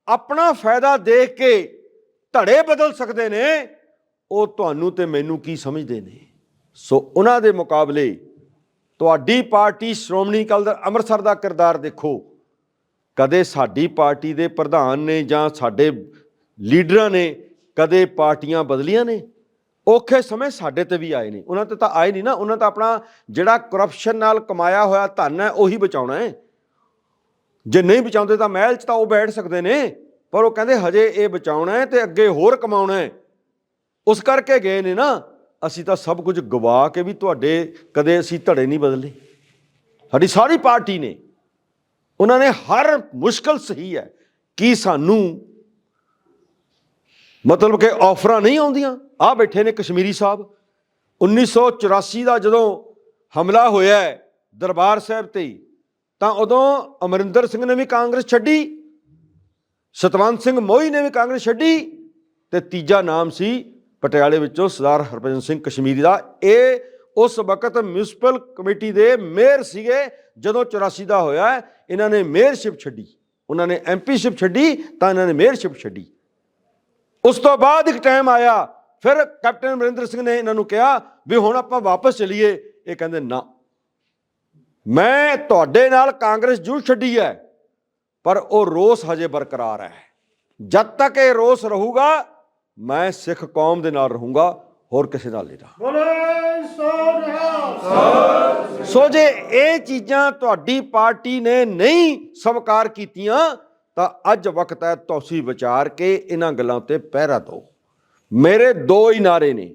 ਆਪਣਾ ਫਾਇਦਾ ਦੇਖ ਕੇ ਧੜੇ ਬਦਲ ਸਕਦੇ ਨੇ, ਉਹ ਤੁਹਾਨੂੰ ਤੇ ਮੈਨੂੰ ਕੀ ਸਮਝਦੇ ਨੇ? ਸੋ ਉਹਨਾਂ ਦੇ ਮੁਕਾਬਲੇ ਤੁਹਾਡੀ ਪਾਰਟੀ ਸ਼੍ਰੋਮਣੀ ਅਕਾਲੀ ਦਲ ਅੰਮ੍ਰਿਤਸਰ ਦਾ ਕਿਰਦਾਰ ਦੇਖੋ। ਕਦੇ ਸਾਡੀ ਪਾਰਟੀ ਦੇ ਪ੍ਰਧਾਨ ਨੇ ਜਾਂ ਸਾਡੇ ਲੀਡਰਾਂ ਨੇ ਕਦੇ ਪਾਰਟੀਆਂ ਬਦਲੀਆਂ ਨੇ। ਔਖੇ ਸਮੇਂ ਸਾਡੇ ਤੇ ਵੀ ਆਏ ਨੇ। ਉਹਨਾਂ ਤੇ ਤਾਂ ਆਏ ਨਹੀਂ ਨਾ। ਉਹਨਾਂ ਤਾਂ ਆਪਣਾ ਜਿਹੜਾ ਕਰਪਸ਼ਨ ਨਾਲ ਕਮਾਇਆ ਹੋਇਆ ਧਨ ਹੈ, ਉਹੀ ਬਚਾਉਣਾ ਹੈ। ਜੇ ਨਹੀਂ ਬਚਾਉਂਦੇ ਤਾਂ ਮਹਿਲ 'ਚ ਤਾਂ ਉਹ ਬੈਠ ਸਕਦੇ ਨੇ। ਪਰ ਉਹ ਕਹਿੰਦੇ ਹਜੇ ਇਹ ਬਚਾਉਣਾ ਹੈ ਤੇ ਅੱਗੇ ਹੋਰ ਕਮਾਉਣਾ ਹੈ। ਉਸ ਕਰਕੇ ਗਏ ਨੇ ਨਾ। ਅਸੀਂ ਤਾਂ ਸਭ ਕੁਝ ਗਵਾ ਕੇ ਵੀ ਤੁਹਾਡੇ ਕਦੇ ਅਸੀਂ ਧੜੇ ਨਹੀਂ ਬਦਲੇ। ਸਾਡੀ ਸਾਰੀ ਪਾਰਟੀ ਨੇ। ਉਹਨਾਂ ਨੇ ਹਰ ਮੁਸ਼ਕਲ ਸਹੀ ਹੈ। ਕਿ ਸਾਨੂੰ ਮਤਲਬ ਕਿ ਆਫਰਾਂ ਨਹੀਂ ਆਉਂਦੀਆਂ? ਆ ਬੈਠੇ ਨੇ ਕਸ਼ਮੀਰੀ ਸਾਹਿਬ। 1984 ਦਾ ਜਦੋਂ ਹਮਲਾ ਹੋਇਆ ਦਰਬਾਰ ਸਾਹਿਬ ਤੇ ਤਾਂ ਉਦੋਂ ਅਮਰਿੰਦਰ ਸਿੰਘ ਨੇ ਵੀ ਕਾਂਗਰਸ ਛੱਡੀ, ਸਤਵੰਤ ਸਿੰਘ ਮੋਈ ਨੇ ਵੀ ਕਾਂਗਰਸ ਛੱਡੀ, ਤੇ ਤੀਜਾ ਨਾਮ ਸੀ ਪਟਿਆਲੇ ਵਿੱਚੋਂ ਸਰਦਾਰ ਹਰਭਜਨ ਸਿੰਘ ਕਸ਼ਮੀਰੀ ਦਾ। ਇਹ ਉਸ ਵਕਤ ਮਿਊਨਿਸਪਲ ਕਮੇਟੀ ਦੇ ਮੇਅਰ ਸੀਗੇ, ਜਦੋਂ 84 ਦਾ ਹੋਇਆ, ਇਹਨਾਂ ਨੇ ਮੇਅਰਸ਼ਿਪ ਛੱਡੀ। ਉਹਨਾਂ ਨੇ ਐਮਪੀਸ਼ਿਪ ਛੱਡੀ, ਤਾਂ ਇਹਨਾਂ ਨੇ ਮੇਅਰਸ਼ਿਪ ਛੱਡੀ। ਉਸ ਤੋਂ ਬਾਅਦ ਇੱਕ ਟਾਈਮ ਆਇਆ, ਫਿਰ ਕੈਪਟਨ ਅਮਰਿੰਦਰ ਸਿੰਘ ਨੇ ਇਹਨਾਂ ਨੂੰ ਕਿਹਾ ਵੀ ਹੁਣ ਆਪਾਂ ਵਾਪਸ ਚਲੀਏ। ਇਹ ਕਹਿੰਦੇ, ਨਾ। ਮੈਂ ਤੁਹਾਡੇ ਨਾਲ ਕਾਂਗਰਸ ਜੂ ਛੱਡੀ ਹੈ, ਪਰ ਉਹ ਰੋਸ ਹਜੇ ਬਰਕਰਾਰ ਹੈ। ਜਦ ਤੱਕ ਇਹ ਰੋਸ ਰਹੂਗਾ ਮੈਂ ਸਿੱਖ ਕੌਮ ਦੇ ਨਾਲ ਰਹੂੰਗਾ ਹੋਰ ਕਿਸੇ ਨਾਲ ਨਹੀਂ ਰਹਾ ਬੋਲੇ ਸੋਨਿਆ ਸੋ ਜੇ ਇਹ ਚੀਜ਼ਾਂ ਤੁਹਾਡੀ ਪਾਰਟੀ ਨੇ ਨਹੀਂ ਸਵੀਕਾਰ ਕੀਤੀਆਂ ਤਾਂ ਅੱਜ ਵਕਤ ਹੈ ਤੁਸੀਂ ਵਿਚਾਰ ਕੇ ਇਹਨਾਂ ਗੱਲਾਂ ਉੱਤੇ ਪਹਿਰਾ ਦਿਓ। ਮੇਰੇ ਦੋ ਹੀ ਨਾਰੇ ਨੇ।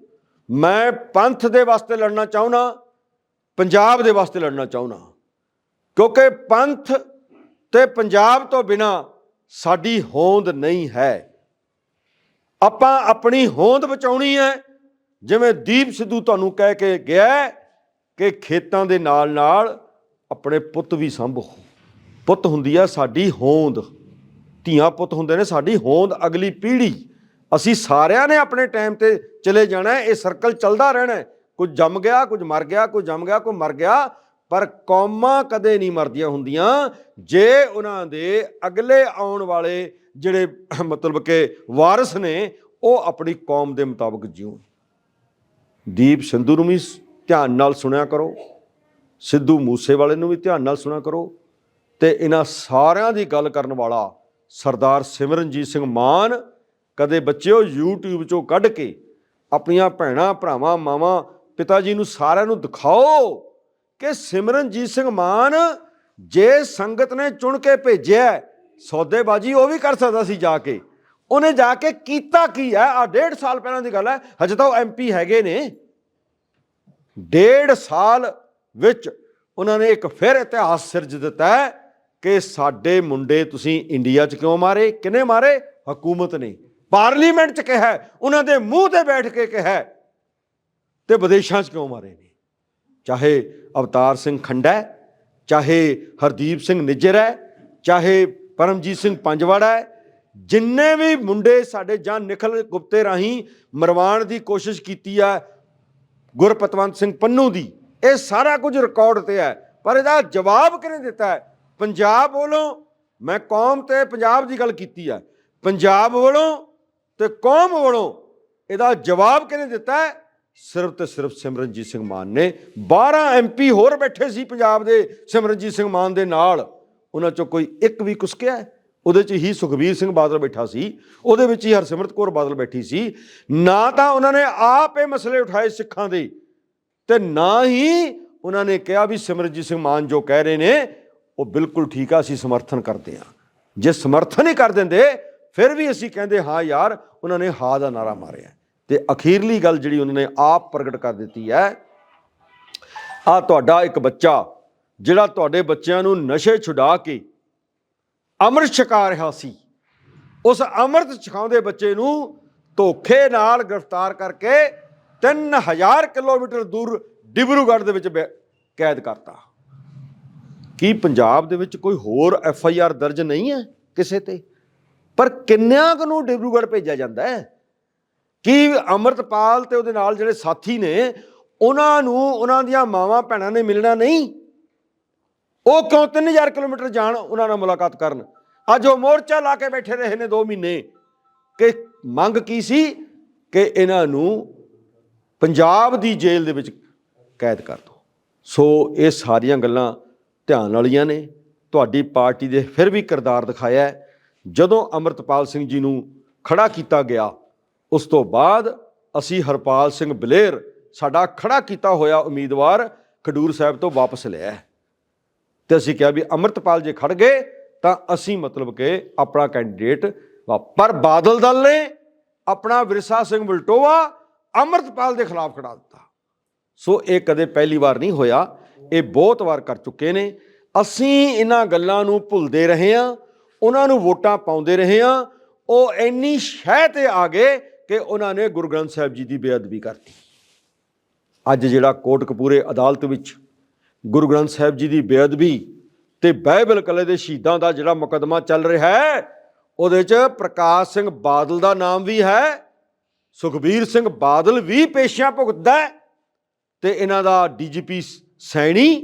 ਮੈਂ ਪੰਥ ਦੇ ਵਾਸਤੇ ਲੜਨਾ ਚਾਹੁੰਨਾ ਪੰਜਾਬ ਦੇ ਵਾਸਤੇ ਲੜਨਾ ਚਾਹੁੰਨਾ ਕਿਉਂਕਿ ਪੰਥ ਤੇ ਪੰਜਾਬ ਤੋਂ ਬਿਨਾ ਸਾਡੀ ਹੋਂਦ ਨਹੀਂ ਹੈ। ਆਪਾਂ ਆਪਣੀ ਹੋਂਦ ਬਚਾਉਣੀ ਹੈ। ਜਿਵੇਂ ਦੀਪ ਸਿੱਧੂ ਤੁਹਾਨੂੰ ਕਹਿ ਕੇ ਗਿਆ ਕਿ ਖੇਤਾਂ ਦੇ ਨਾਲ ਨਾਲ ਆਪਣੇ ਪੁੱਤ ਵੀ ਸੰਭੋ। ਪੁੱਤ ਹੁੰਦੀ ਆ ਸਾਡੀ ਹੋਂਦ। ਧੀਆਂ ਪੁੱਤ ਹੁੰਦੇ ਨੇ ਸਾਡੀ ਹੋਂਦ ਅਗਲੀ ਪੀੜ੍ਹੀ। ਅਸੀਂ ਸਾਰਿਆਂ ਨੇ ਆਪਣੇ ਟਾਈਮ ਤੇ ਚਲੇ ਜਾਣਾ ਇਹ ਸਰਕਲ ਚੱਲਦਾ ਰਹਿਣਾ ਕੁਝ ਜੰਮ ਗਿਆ, ਕੁਝ ਮਰ ਗਿਆ, ਕੁਝ ਜੰਮ ਗਿਆ ਕੋਈ ਮਰ ਗਿਆ। ਪਰ ਕੌਮਾਂ ਕਦੇ ਨਹੀਂ ਮਰਦੀਆਂ ਹੁੰਦੀਆਂ। ਜੇ ਉਹਨਾਂ ਦੇ ਅਗਲੇ ਆਉਣ ਵਾਲੇ ਜਿਹੜੇ (coughs) ਮਤਲਬ ਕਿ ਵਾਰਿਸ ਨੇ, ਉਹ ਆਪਣੀ ਕੌਮ ਦੇ ਮੁਤਾਬਕ ਜਿਉਣ। ਦੀਪ ਸਿੰਧੂ ਨੂੰ ਵੀ ਧਿਆਨ ਨਾਲ ਸੁਣਿਆ ਕਰੋ। ਸਿੱਧੂ ਮੂਸੇਵਾਲੇ ਨੂੰ ਵੀ ਧਿਆਨ ਨਾਲ ਸੁਣਿਆ ਕਰੋ। ਤੇ ਇਹਨਾਂ ਸਾਰਿਆਂ ਦੀ ਗੱਲ ਕਰਨ ਵਾਲਾ ਸਰਦਾਰ ਸਿਮਰਨਜੀਤ ਸਿੰਘ ਮਾਨ ਕਦੇ ਬੱਚਿਓ YouTube ਚੋਂ ਕੱਢ ਕੇ ਆਪਣੀਆਂ ਭੈਣਾਂ, ਭਰਾਵਾਂ, ਮਾਵਾਂ ਪਿਤਾ ਜੀ ਨੂੰ ਸਾਰਿਆਂ ਨੂੰ ਦਿਖਾਓ ਕਿ ਸਿਮਰਨਜੀਤ ਸਿੰਘ ਮਾਨ ਜੇ ਸੰਗਤ ਨੇ ਚੁਣ ਕੇ ਭੇਜਿਆ ਸੌਦੇਬਾਜ਼ੀ ਉਹ ਵੀ ਕਰ ਸਕਦਾ ਸੀ ਜਾ ਕੇ। ਉਹਨੇ ਜਾ ਕੇ ਕੀਤਾ ਕੀ ਹੈ? ਆ ਡੇਢ ਸਾਲ ਪਹਿਲਾਂ ਦੀ ਗੱਲ ਹੈ। ਹਜੇ ਤਾਂ ਉਹ ਐਮਪੀ ਹੈਗੇ ਨੇ। ਡੇਢ ਸਾਲ ਵਿੱਚ ਉਹਨਾਂ ਨੇ ਇੱਕ ਫਿਰ ਇਤਿਹਾਸ ਸਿਰਜ ਦਿੱਤਾ ਹੈ ਕਿ ਸਾਡੇ ਮੁੰਡੇ ਤੁਸੀਂ ਇੰਡੀਆ 'ਚ ਕਿਉਂ ਮਾਰੇ? ਕਿਨੇ ਮਾਰੇ? ਹਕੂਮਤ ਨੇ। ਪਾਰਲੀਮੈਂਟ 'ਚ ਕਿਹਾ ਉਹਨਾਂ ਦੇ ਮੂੰਹ ਤੇ ਬੈਠ ਕੇ ਕਿਹਾ ਹੈ, ਤੇ ਵਿਦੇਸ਼ਾਂ 'ਚ ਕਿਉਂ ਮਾਰੇ ਨੇ? ਚਾਹੇ ਅਵਤਾਰ ਸਿੰਘ ਖੰਡਾ ਹੈ, ਚਾਹੇ ਹਰਦੀਪ ਸਿੰਘ ਨਿੱਜਰ ਹੈ ਚਾਹੇ ਪਰਮਜੀਤ ਸਿੰਘ ਪੰਜਵਾੜਾ ਹੈ, ਜਿੰਨੇ ਵੀ ਮੁੰਡੇ ਸਾਡੇ ਜਾਂ ਨਿਖਲ ਗੁਪਤੇ ਰਾਹੀਂ ਮਰਵਾਣ ਦੀ ਕੋਸ਼ਿਸ਼ ਕੀਤੀ ਹੈ ਗੁਰਪਤਵੰਤ ਸਿੰਘ ਪੰਨੂ ਦੀ, ਇਹ ਸਾਰਾ ਕੁਝ ਰਿਕਾਰਡ ਤੇ ਹੈ, ਪਰ ਇਹਦਾ ਜਵਾਬ ਕਿਹਨੇ ਦਿੱਤਾ ਹੈ? ਪੰਜਾਬ ਵੱਲੋਂ, ਮੈਂ ਕੌਮ ਤੇ ਪੰਜਾਬ ਦੀ ਗੱਲ ਕੀਤੀ ਹੈ ਪੰਜਾਬ ਵੱਲੋਂ ਤੇ ਕੌਮ ਵੱਲੋਂ ਇਹਦਾ ਜਵਾਬ ਕਿਹਨੇ ਦਿੱਤਾ ਹੈ? ਸਿਰਫ ਤੇ ਸਿਰਫ ਸਿਮਰਨਜੀਤ ਸਿੰਘ ਮਾਨ ਨੇ 12 ਐਮਪੀ ਹੋਰ ਬੈਠੇ ਸੀ ਪੰਜਾਬ ਦੇ ਸਿਮਰਨਜੀਤ ਸਿੰਘ ਮਾਨ ਦੇ ਨਾਲ। ਉਹਨਾਂ ਚੋਂ ਕੋਈ ਇੱਕ ਵੀ ਕੁਸਕਿਆ ਉਹਦੇ 'ਚ ਹੀ ਸੁਖਬੀਰ ਸਿੰਘ ਬਾਦਲ ਬੈਠਾ ਸੀ। ਉਹਦੇ ਵਿੱਚ ਹੀ ਹਰਸਿਮਰਤ ਕੌਰ ਬਾਦਲ ਬੈਠੀ ਸੀ। ਨਾ ਤਾਂ ਉਹਨਾਂ ਨੇ ਆਪ ਇਹ ਮਸਲੇ ਉਠਾਏ ਸਿੱਖਾਂ ਦੇ ਤੇ ਨਾ ਹੀ ਉਹਨਾਂ ਨੇ ਕਿਹਾ ਵੀ ਸਿਮਰਜੀਤ ਸਿੰਘ ਮਾਨ ਜੋ ਕਹਿ ਰਹੇ ਨੇ, ਉਹ ਬਿਲਕੁਲ ਠੀਕ ਆ, ਅਸੀਂ ਸਮਰਥਨ ਕਰਦੇ ਹਾਂ। ਜੇ ਸਮਰਥਨ ਹੀ ਕਰ ਦਿੰਦੇ, ਫਿਰ ਵੀ ਅਸੀਂ ਕਹਿੰਦੇ, ਹਾਂ ਯਾਰ, ਉਹਨਾਂ ਨੇ ਹਾਂ ਦਾ ਨਾਰਾ ਮਾਰਿਆ। ਤੇ ਅਖੀਰਲੀ ਗੱਲ ਜਿਹੜੀ ਉਹਨਾਂ ਨੇ ਆਪ ਪ੍ਰਗਟ ਕਰ ਦਿੱਤੀ ਹੈ ਆ ਤੁਹਾਡਾ ਇੱਕ ਬੱਚਾ ਜਿਹੜਾ ਤੁਹਾਡੇ ਬੱਚਿਆਂ ਨੂੰ ਨਸ਼ੇ ਛੁਡਾ ਕੇ ਅੰਮ੍ਰਿਤ ਛਕਾ ਰਿਹਾ ਸੀ, ਉਸ ਅੰਮ੍ਰਿਤ ਛਕਾਉਂਦੇ ਬੱਚੇ ਨੂੰ ਧੋਖੇ ਨਾਲ ਗ੍ਰਿਫਤਾਰ ਕਰਕੇ 3000 ਕਿਲੋਮੀਟਰ ਦੂਰ ਡਿਬਰੂਗੜ੍ਹ ਦੇ ਵਿੱਚ ਬੈ- ਕੈਦ ਕਰਤਾ। ਕੀ ਪੰਜਾਬ ਦੇ ਵਿੱਚ ਕੋਈ ਹੋਰ ਐਫ ਆਈ ਆਰ ਦਰਜ ਨਹੀਂ ਹੈ ਕਿਸੇ ਤੇ? ਪਰ ਕਿੰਨਿਆਂ ਕੁ ਨੂੰ ਡਿਬਰੂਗੜ੍ਹ ਭੇਜਿਆ ਜਾਂਦਾ ਹੈ? ਕੀ ਅਮਰਤਪਾਲ ਤੇ ਉਹਦੇ ਨਾਲ ਜਿਹੜੇ ਸਾਥੀ ਨੇ, ਉਹਨਾਂ ਨੂੰ, ਉਹਨਾਂ ਦੀਆਂ ਮਾਵਾਂ ਭੈਣਾਂ ਨੇ ਮਿਲਣਾ ਨਹੀਂ? ਉਹ ਕਿਉਂ 3000 ਕਿਲੋਮੀਟਰ ਜਾਣ ਉਹਨਾਂ ਨਾਲ ਮੁਲਾਕਾਤ ਕਰਨ? ਅੱਜ ਉਹ ਮੋਰਚਾ ਲਾ ਕੇ ਬੈਠੇ ਰਹੇ ਨੇ 2 ਮਹੀਨੇ। ਕਿ ਮੰਗ ਕੀ ਸੀ? ਕਿ ਇਹਨਾਂ ਨੂੰ ਪੰਜਾਬ ਦੀ ਜੇਲ੍ਹ ਦੇ ਵਿੱਚ ਕੈਦ ਕਰ ਦਿਓ ਸੋ ਇਹ ਸਾਰੀਆਂ ਗੱਲਾਂ ਧਿਆਨ ਵਾਲੀਆਂ ਨੇ। ਤੁਹਾਡੀ ਪਾਰਟੀ ਦੇ ਫਿਰ ਵੀ ਕਿਰਦਾਰ ਦਿਖਾਇਆ ਜਦੋਂ ਅਮਰਤਪਾਲ ਸਿੰਘ ਜੀ ਨੂੰ ਖੜਾ ਕੀਤਾ ਗਿਆ, ਉਸ ਤੋਂ ਬਾਅਦ ਅਸੀਂ ਹਰਪਾਲ ਸਿੰਘ ਬਲੇਰ, ਸਾਡਾ ਖੜਾ ਕੀਤਾ ਹੋਇਆ ਉਮੀਦਵਾਰ ਖਡੂਰ ਸਾਹਿਬ ਤੋਂ ਵਾਪਸ ਲਿਆ ਹੈ। ਤੇ ਅਸੀਂ ਕਿਹਾ ਵੀ ਅਮਰਤਪਾਲ ਜੇ ਖੜ ਗਏ ਤਾਂ ਅਸੀਂ ਮਤਲਬ ਕਿ ਆਪਣਾ ਕੈਂਡੀਡੇਟ ਵਾ- ਪਰ ਬਾਦਲ ਦਲ ਨੇ ਆਪਣਾ ਵਿਰਸਾ ਸਿੰਘ ਬਲਟੋਵਾ ਅਮਰਤਪਾਲ ਦੇ ਖਿਲਾਫ ਖੜਾ ਦਿੱਤਾ। ਸੋ ਇਹ ਕਦੇ ਪਹਿਲੀ ਵਾਰ ਨਹੀਂ ਹੋਇਆ। ਇਹ ਬਹੁਤ ਵਾਰ ਕਰ ਚੁੱਕੇ ਨੇ। ਅਸੀਂ ਇਹਨਾਂ ਗੱਲਾਂ ਨੂੰ ਭੁੱਲਦੇ ਰਹੇ ਹਾਂ। ਉਹਨਾਂ ਨੂੰ ਵੋਟਾਂ ਪਾਉਂਦੇ ਰਹੇ ਹਾਂ। ਉਹ ਇੰਨੀ ਸ਼ਹਿ ਤੇ ਆ ਗਏ ਕਿ ਉਹਨਾਂ ਨੇ ਗੁਰੂ ਗ੍ਰੰਥ ਸਾਹਿਬ ਜੀ ਦੀ ਬੇਅਦਬੀ ਕਰਤੀ। ਅੱਜ ਜਿਹੜਾ ਕੋਟ ਕਪੂਰੇ ਅਦਾਲਤ ਵਿੱਚ ਗੁਰੂ ਗ੍ਰੰਥ ਸਾਹਿਬ ਜੀ ਦੀ ਬੇਅਦਬੀ ਤੇ ਬਾਈਬਲ ਕਲੇ ਦੇ ਸ਼ਹੀਦਾਂ ਦਾ ਜਿਹੜਾ ਮੁਕੱਦਮਾ ਚੱਲ ਰਿਹਾ ਹੈ, ਉਹਦੇ 'ਚ ਪ੍ਰਕਾਸ਼ ਸਿੰਘ ਬਾਦਲ ਦਾ ਨਾਮ ਵੀ ਹੈ, ਸੁਖਬੀਰ ਸਿੰਘ ਬਾਦਲ ਵੀ ਪੇਸ਼ੀਆਂ ਭੁਗਤਦਾ ਹੈ ਤੇ ਇਹਨਾਂ ਦਾ ਡੀਜੀਪੀ ਸੈਣੀ